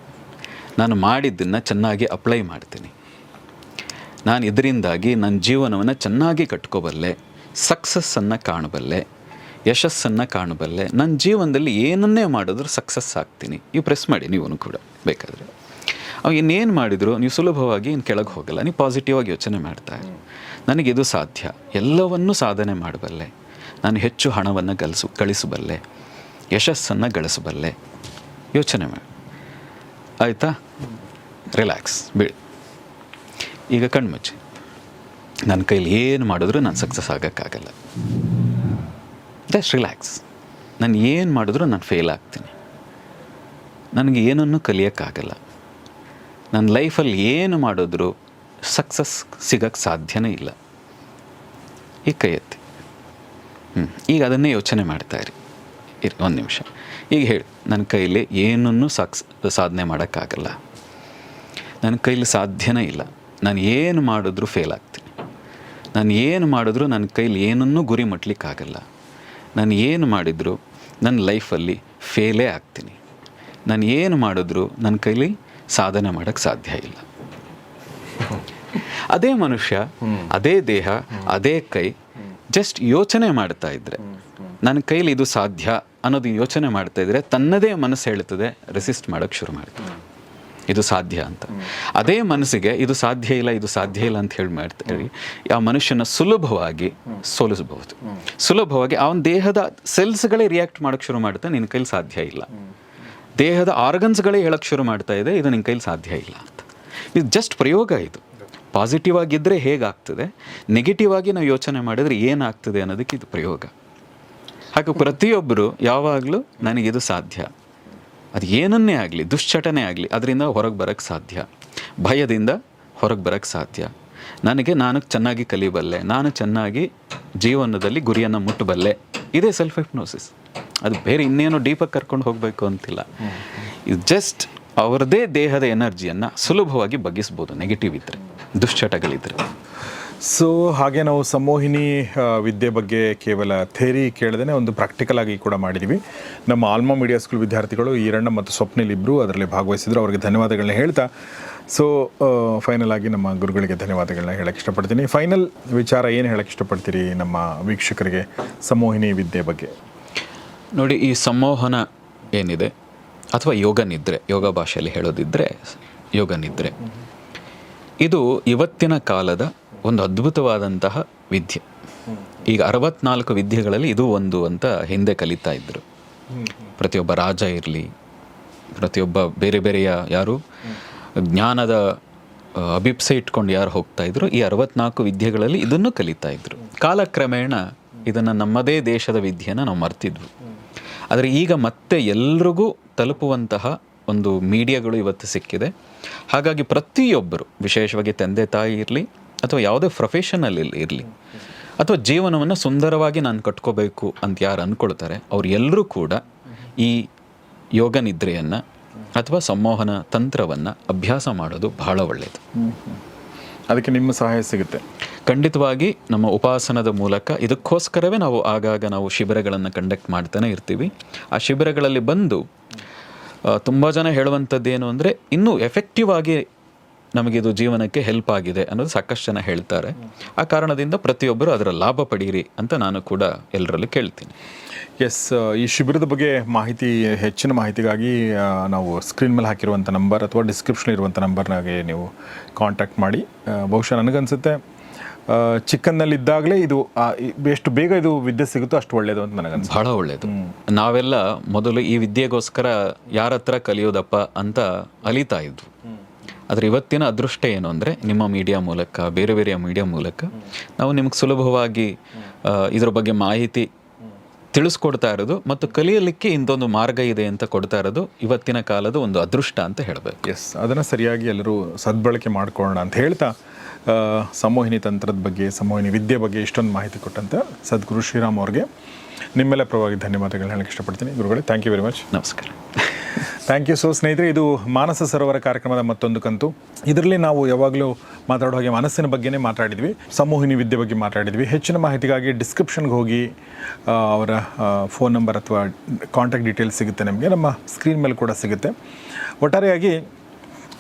ನಾನು ಮಾಡಿದ್ದನ್ನು ಚೆನ್ನಾಗಿ ಅಪ್ಲೈ ಮಾಡ್ತೀನಿ. ನಾನು ಇದರಿಂದಾಗಿ ನನ್ನ ಜೀವನವನ್ನು ಚೆನ್ನಾಗಿ ಕಟ್ಕೋಬಲ್ಲೆ ಸಕ್ಸಸ್ಸನ್ನು ಕಾಣಬಲ್ಲೆ ಯಶಸ್ಸನ್ನು ಕಾಣಬಲ್ಲೆ ನನ್ನ ಜೀವನದಲ್ಲಿ ಏನನ್ನೇ ಮಾಡಿದ್ರೂ ಸಕ್ಸಸ್ ಆಗ್ತೀನಿ. ಇವು ಪ್ರೆಸ್ ಮಾಡಿ ನೀವು ಕೂಡ ಬೇಕಾದರೆ. ಅವು ಇನ್ನೇನು ಮಾಡಿದ್ರು, ನೀವು ಸುಲಭವಾಗಿ ಇನ್ನು ಕೆಳಗೆ ಹೋಗಲ್ಲ. ನೀವು ಪಾಸಿಟಿವ್ ಆಗಿ ಯೋಚನೆ ಮಾಡ್ತಾ ಇರಿ. ನನಗಿದು ಸಾಧ್ಯ. ಎಲ್ಲವನ್ನೂ ಸಾಧನೆ ಮಾಡಬಲ್ಲೆ ನಾನು ಹೆಚ್ಚು ಹಣವನ್ನು ಗಳಿಸು ಗಳಿಸಬಲ್ಲೆ ಯಶಸ್ಸನ್ನು ಗಳಿಸಬಲ್ಲೆ ಯೋಚನೆ ಮಾಡಿ. ಆಯಿತಾ? ರಿಲ್ಯಾಕ್ಸ್ ಬಿಳಿ ಈಗ ಕಣ್ಮುಚ್ಚಿ. ನನ್ನ ಕೈಲಿ ಏನು ಮಾಡಿದ್ರು ನಾನು ಸಕ್ಸಸ್ ಆಗೋಕ್ಕಾಗಲ್ಲ. ಜಸ್ಟ್ ರಿಲ್ಯಾಕ್ಸ್ ನಾನು ಏನು ಮಾಡಿದ್ರು ನಾನು ಫೇಲ್ ಆಗ್ತೀನಿ. ನನಗೆ ಏನನ್ನು ಕಲಿಯೋಕ್ಕಾಗಲ್ಲ. ನನ್ನ ಲೈಫಲ್ಲಿ ಏನು ಮಾಡಿದ್ರು ಸಕ್ಸಸ್ ಸಿಗಕ್ಕೆ ಸಾಧ್ಯನೇ ಇಲ್ಲ. ಈಗ ಕೈ ಎತ್ತಿ. ಹ್ಞೂ ಈಗ ಅದನ್ನೇ ಯೋಚನೆ ಮಾಡ್ತಾ ಇರಿ. ಇರಿ, ಒಂದು ನಿಮಿಷ. ಈಗ ಹೇಳಿ, ನನ್ನ ಕೈಲಿ ಏನನ್ನು ಸಕ್ಸ್, ಸಾಧನೆ ಮಾಡೋಕ್ಕಾಗಲ್ಲ. ನನ್ನ ಕೈಲಿ ಸಾಧ್ಯನೇ ಇಲ್ಲ. ನಾನು ಏನು ಮಾಡಿದ್ರೂ ಫೇಲ್ ಆಗ್ತೀನಿ. ನಾನು ಏನು ಮಾಡಿದ್ರೂ ನನ್ನ ಕೈಲಿ ಏನನ್ನೂ ಗುರಿ ಮುಟ್ಲಿಕ್ಕಾಗಲ್ಲ. ನಾನು ಏನು ಮಾಡಿದರೂ ನನ್ನ ಲೈಫಲ್ಲಿ ಫೇಲೇ ಆಗ್ತೀನಿ. ನಾನು ಏನು ಮಾಡಿದ್ರೂ ನನ್ನ ಕೈಲಿ ಸಾಧನೆ ಮಾಡೋಕ್ಕೆ ಸಾಧ್ಯ ಇಲ್ಲ. ಅದೇ ಮನುಷ್ಯ, ಅದೇ ದೇಹ, ಅದೇ ಕೈ ಜಸ್ಟ್ ಯೋಚನೆ ಮಾಡ್ತಾ ಇದ್ರೆ. ನನ್ನ ಕೈಲಿ ಇದು ಸಾಧ್ಯ ಅನ್ನೋದು ಯೋಚನೆ ಮಾಡ್ತಾ ಇದ್ರೆ ತನ್ನದೇ ಮನಸ್ಸು ಹೇಳ್ತದೆ ರೆಸಿಸ್ಟ್ ಮಾಡೋಕ್ಕೆ ಶುರು ಮಾಡ್ತದೆ. ಇದು ಸಾಧ್ಯ ಅಂತ. ಅದೇ ಮನಸ್ಸಿಗೆ ಇದು ಸಾಧ್ಯ ಇಲ್ಲ, ಇದು ಸಾಧ್ಯ ಇಲ್ಲ ಅಂತ ಹೇಳಿ ಮಾಡ್ತಾರೆ ಆ ಮನುಷ್ಯನ ಸುಲಭವಾಗಿ ಸೋಲಿಸಬಹುದು. ಸುಲಭವಾಗಿ ಅವನ ದೇಹದ ಸೆಲ್ಸ್ಗಳೇ ರಿಯಾಕ್ಟ್ ಮಾಡೋಕ್ಕೆ ಶುರು ಮಾಡುತ್ತೆ, ನಿನ್ನ ಕೈಲಿ ಸಾಧ್ಯ ಇಲ್ಲ. ದೇಹದ ಆರ್ಗನ್ಸ್ಗಳೇ ಹೇಳಕ್ಕೆ ಶುರು ಮಾಡ್ತಾ ಇದೆ, ಇದು ನಿನ್ನ ಕೈಲಿ ಸಾಧ್ಯ ಇಲ್ಲ ಅಂತ. ಇದು ಜಸ್ಟ್ ಪ್ರಯೋಗ ಇದು. ಪಾಸಿಟಿವ್ ಆಗಿದ್ದರೆ ಹೇಗಾಗ್ತದೆ? ನೆಗೆಟಿವ್ ಆಗಿ ನಾವು ಯೋಚನೆ ಮಾಡಿದರೆ ಏನಾಗ್ತದೆ ಅನ್ನೋದಕ್ಕೆ ಇದು ಪ್ರಯೋಗ. ಹಾಗೆ ಪ್ರತಿಯೊಬ್ಬರು ಯಾವಾಗಲೂ ನನಗಿದು ಸಾಧ್ಯ. ಅದು ಏನನ್ನೇ ಆಗಲಿ, ದುಶ್ಚಟನೆ ಆಗಲಿ, ಅದರಿಂದ ಹೊರಗೆ ಬರೋಕ್ಕೆ ಸಾಧ್ಯ. ಭಯದಿಂದ ಹೊರಗೆ ಬರೋಕ್ಕೆ ಸಾಧ್ಯ. ನನಗೆ ನಾನು ಚೆನ್ನಾಗಿ ಕಲಿಬಲ್ಲೆ, ನಾನು ಚೆನ್ನಾಗಿ ಜೀವನದಲ್ಲಿ ಗುರಿಯನ್ನು ಮುಟ್ಟಬಲ್ಲೆ. ಇದೇ ಸೆಲ್ಫ್ ಹಿಪ್ನೋಸಿಸ್ ಅದು ಬೇರೆ ಇನ್ನೇನು ಡೀಪಾಗಿ ಕರ್ಕೊಂಡು ಹೋಗಬೇಕು ಅಂತಿಲ್ಲ. ಇದು ಜಸ್ಟ್ ಅವರದೇ ದೇಹದ ಎನರ್ಜಿಯನ್ನು ಸುಲಭವಾಗಿ ಬಗ್ಗಿಸ್ಬೋದು ನೆಗೆಟಿವ್ ಇದ್ದರೆ ದುಶ್ಚಟಗಳಿದ್ದರೆ ಸೊ ಹಾಗೆ ನಾವು ಸಮೋಹಿನಿ ವಿದ್ಯೆ ಬಗ್ಗೆ ಕೇವಲ ಥೇರಿ ಕೇಳದೇ ಒಂದು ಪ್ರಾಕ್ಟಿಕಲ್ ಆಗಿ ಕೂಡ ಮಾಡಿದ್ದೀವಿ ನಮ್ಮ ಆಲ್ಮಾ ಮೀಡಿಯಾ ಸ್ಕೂಲ್ ವಿದ್ಯಾರ್ಥಿಗಳು ಈರಣ್ಣ ಮತ್ತು ಸ್ವಪ್ನಿಲ್ ಇಬ್ಬರು ಅದರಲ್ಲಿ ಭಾಗವಹಿಸಿದ್ರು. ಅವರಿಗೆ ಧನ್ಯವಾದಗಳನ್ನ ಹೇಳ್ತಾ ಸೊ ಫೈನಲ್ ಆಗಿ ನಮ್ಮ ಗುರುಗಳಿಗೆ ಧನ್ಯವಾದಗಳನ್ನ ಹೇಳಕ್ಕೆ ಇಷ್ಟಪಡ್ತೀನಿ. ಫೈನಲ್ ವಿಚಾರ ಏನು ಹೇಳಕ್ಕೆ ಇಷ್ಟಪಡ್ತೀರಿ ನಮ್ಮ ವೀಕ್ಷಕರಿಗೆ ಸಮೋಹಿನಿ ವಿದ್ಯೆ ಬಗ್ಗೆ? ನೋಡಿ, ಈ ಸಂಮೋಹನ ಏನಿದೆ? ಅಥವಾ ಯೋಗ ನಿದ್ರೆ ಯೋಗ ಭಾಷೆಯಲ್ಲಿ ಹೇಳೋದಿದ್ರೆ ಯೋಗ ನಿದ್ರೆ ಇದು ಇವತ್ತಿನ ಕಾಲದ ಒಂದು ಅದ್ಭುತವಾದಂತಹ ವಿದ್ಯೆ. ಈಗ ಅರವತ್ನಾಲ್ಕು ವಿದ್ಯೆಗಳಲ್ಲಿ ಇದು ಒಂದು ಅಂತ ಹಿಂದೆ ಕಲಿತಾ ಇದ್ದರು ಪ್ರತಿಯೊಬ್ಬ ರಾಜ ಇರಲಿ, ಪ್ರತಿಯೊಬ್ಬ ಬೇರೆ ಬೇರೆಯ ಯಾರು, ಜ್ಞಾನದ ಅಭಿಪ್ಸೆ ಇಟ್ಕೊಂಡು ಯಾರು ಹೋಗ್ತಾ ಇದ್ರು, ಈ ಅರವತ್ನಾಲ್ಕು ವಿದ್ಯೆಗಳಲ್ಲಿ ಇದನ್ನು ಕಲಿತಾ ಇದ್ರು. ಕಾಲಕ್ರಮೇಣ ಇದನ್ನು ನಮ್ಮದೇ ದೇಶದ ವಿದ್ಯೆಯನ್ನು ನಾವು ಮರ್ತಿದ್ವು. ಆದರೆ ಈಗ ಮತ್ತೆ ಎಲ್ರಿಗೂ ತಲುಪುವಂತಹ ಒಂದು ಮೀಡಿಯಾಗಳು ಇವತ್ತು ಸಿಕ್ಕಿದೆ. ಹಾಗಾಗಿ ಪ್ರತಿಯೊಬ್ಬರು, ವಿಶೇಷವಾಗಿ ತಂದೆ ತಾಯಿ ಇರಲಿ ಅಥವಾ ಯಾವುದೇ ಪ್ರೊಫೆಷನಲ್ಲಿ ಇರಲಿ, ಅಥವಾ ಜೀವನವನ್ನು ಸುಂದರವಾಗಿ ನಾನು ಕಟ್ಕೋಬೇಕು ಅಂತ ಯಾರು ಅಂದ್ಕೊಳ್ತಾರೆ ಅವ್ರು ಎಲ್ಲರೂ ಕೂಡ ಈ ಯೋಗ ನಿದ್ರೆಯನ್ನು ಅಥವಾ ಸಂಮೋಹನ ತಂತ್ರವನ್ನು ಅಭ್ಯಾಸ ಮಾಡೋದು ಬಹಳ ಒಳ್ಳೆಯದು ಅದಕ್ಕೆ ನಿಮ್ಮ ಸಹಾಯ ಸಿಗುತ್ತೆ. ಖಂಡಿತವಾಗಿ ನಮ್ಮ ಉಪಾಸನದ ಮೂಲಕ ಇದಕ್ಕೋಸ್ಕರವೇ ನಾವು ಆಗಾಗ ನಾವು ಶಿಬಿರಗಳನ್ನು ಕಂಡಕ್ಟ್ ಮಾಡ್ತಾನೆ ಇರ್ತೀವಿ. ಆ ಶಿಬಿರಗಳಲ್ಲಿ ಬಂದು ತುಂಬ ಜನ ಹೇಳುವಂಥದ್ದು ಏನು ಅಂದರೆ, ಇನ್ನೂ ಎಫೆಕ್ಟಿವ್ ಆಗಿ ನಮಗಿದು ಜೀವನಕ್ಕೆ ಹೆಲ್ಪ್ ಆಗಿದೆ ಅನ್ನೋದು ಸಾಕಷ್ಟು ಜನ ಹೇಳ್ತಾರೆ. ಆ ಕಾರಣದಿಂದ ಪ್ರತಿಯೊಬ್ಬರು ಅದರ ಲಾಭ ಪಡೀರಿ ಅಂತ ನಾನು ಕೂಡ ಎಲ್ಲರಲ್ಲಿ ಕೇಳ್ತೀನಿ. ಎಸ್ ಈ ಶಿಬಿರದ ಬಗ್ಗೆ ಮಾಹಿತಿ ಹೆಚ್ಚಿನ ಮಾಹಿತಿಗಾಗಿ ನಾವು ಸ್ಕ್ರೀನ್ ಮೇಲೆ ಹಾಕಿರುವಂಥ ನಂಬರ್ ಅಥವಾ ಡಿಸ್ಕ್ರಿಪ್ಷನ್ ಇರುವಂಥ ನಂಬರ್ನಾಗೆ ನೀವು ಕಾಂಟ್ಯಾಕ್ಟ್ ಮಾಡಿ. ಬಹುಶಃ ನನಗನ್ಸುತ್ತೆ ಚಿಕ್ಕನ್ನಲ್ಲಿದ್ದಾಗಲೇ ಇದು ಎಷ್ಟು ಬೇಗ ಇದು ವಿದ್ಯೆ ಸಿಗುತ್ತೋ ಅಷ್ಟು ಒಳ್ಳೆಯದು ಅಂತ ನನಗೆ ಬಹಳ ಒಳ್ಳೆಯದು ನಾವೆಲ್ಲ ಮೊದಲು ಈ ವಿದ್ಯೆಗೋಸ್ಕರ ಯಾರ ಹತ್ರ ಕಲಿಯೋದಪ್ಪ ಅಂತ ಅಲಿತಾ ಇದ್ವು. ಆದರೆ ಇವತ್ತಿನ ಅದೃಷ್ಟ ಏನು ಅಂದರೆ ನಿಮ್ಮ ಮೀಡಿಯಾ ಮೂಲಕ ಬೇರೆ ಬೇರೆಯ ಮೀಡಿಯಾ ಮೂಲಕ ನಾವು ನಿಮಗೆ ಸುಲಭವಾಗಿ ಇದರ ಬಗ್ಗೆ ಮಾಹಿತಿ ತಿಳಿಸ್ಕೊಡ್ತಾ ಇರೋದು ಮತ್ತು ಕಲಿಯಲಿಕ್ಕೆ ಇಂಥೊಂದು ಮಾರ್ಗ ಇದೆ ಅಂತ ಕೊಡ್ತಾ ಇರೋದು ಇವತ್ತಿನ ಕಾಲದ ಒಂದು ಅದೃಷ್ಟ ಅಂತ ಹೇಳಬೇಕು. ಎಸ್ ಅದನ್ನು ಸರಿಯಾಗಿ ಎಲ್ಲರೂ ಸದ್ಬಳಕೆ ಮಾಡ್ಕೊಳ್ಳೋಣ ಅಂತ ಹೇಳ್ತಾ ಸಂಮೋಹಿನಿ ಸಮೋಹಿನಿ ತಂತ್ರದ ಬಗ್ಗೆ ಸಮೋಹಿನಿ ವಿದ್ಯೆ ಬಗ್ಗೆ ಇಷ್ಟೊಂದು ಮಾಹಿತಿ ಕೊಟ್ಟಂತ ಸದ್ಗುರು ಶ್ರೀರಾಮ್ ಅವ್ರಿಗೆ. ನಿಮ್ಮೆಲ್ಲ ಪರವಾಗಿ ಧನ್ಯವಾದಗಳನ್ನ ಹೇಳಕ್ಕೆ ಇಷ್ಟಪಡ್ತೀನಿ. ಗುರುಗಳೇ ಥ್ಯಾಂಕ್ ಯು ವೆರಿ ಮಚ್ ನಮಸ್ಕಾರ. ಥ್ಯಾಂಕ್ ಯು ಸೊ ಸ್ನೇಹಿತರೆ, ಇದು ಮಾನಸ ಸರೋವರ ಕಾರ್ಯಕ್ರಮದ ಮತ್ತೊಂದು ಕಂತು. ಇದರಲ್ಲಿ ನಾವು ಯಾವಾಗಲೂ ಮಾತಾಡೋ ಹಾಗೆ ಮನಸ್ಸಿನ ಬಗ್ಗೆನೇ ಮಾತಾಡಿದ್ವಿ. ಸಮೂಹಿನಿ ವಿದ್ಯೆ ಬಗ್ಗೆ ಮಾತಾಡಿದ್ವಿ. ಹೆಚ್ಚಿನ ಮಾಹಿತಿಗಾಗಿ ಡಿಸ್ಕ್ರಿಪ್ಷನ್ಗೆ ಹೋಗಿ ಅವರ ಫೋನ್ ನಂಬರ್ ಅಥವಾ ಕಾಂಟ್ಯಾಕ್ಟ್ ಡೀಟೇಲ್ಸ್ ಸಿಗುತ್ತೆ ನಮಗೆ. ನಮ್ಮ ಸ್ಕ್ರೀನ್ ಮೇಲೆ ಕೂಡ ಸಿಗುತ್ತೆ. ಒಟ್ಟಾರೆಯಾಗಿ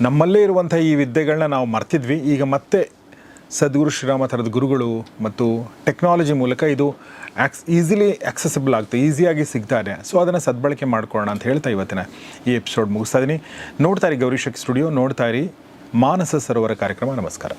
ನಮ್ಮಲ್ಲೇ ಇರುವಂಥ ಈ ವಿದ್ಯೆಗಳನ್ನ ನಾವು ಮರ್ತಿದ್ವಿ. ಈಗ ಮತ್ತೆ ಸದ್ಗುರು ಶ್ರೀರಾಮ ಥರದ ಗುರುಗಳು ಮತ್ತು ಟೆಕ್ನಾಲಜಿ ಮೂಲಕ ಇದು ಆಕ್ಸ್ ಈಸಿಲಿ ಆಕ್ಸೆಸಿಬಲ್ ಆಗ್ತದೆ ಈಸಿಯಾಗಿ ಸಿಗ್ತಾ ಇದೆ. ಸೊ ಅದನ್ನು ಸದ್ಬಳಕೆ ಮಾಡ್ಕೊಳ್ಳೋಣ ಅಂತ ಹೇಳ್ತಾ ಇವತ್ತಿನ ಈ ಎಪಿಸೋಡ್ ಮುಗಿಸ್ತಾ ಇದ್ದೀನಿ ನೋಡ್ತಾ ಇರಿ ಗೌರಿಶಕ್ ಸ್ಟುಡಿಯೋ ನೋಡ್ತಾ ಇರಿ ಮಾನಸ ಸರೋವರ ಕಾರ್ಯಕ್ರಮ. ನಮಸ್ಕಾರ.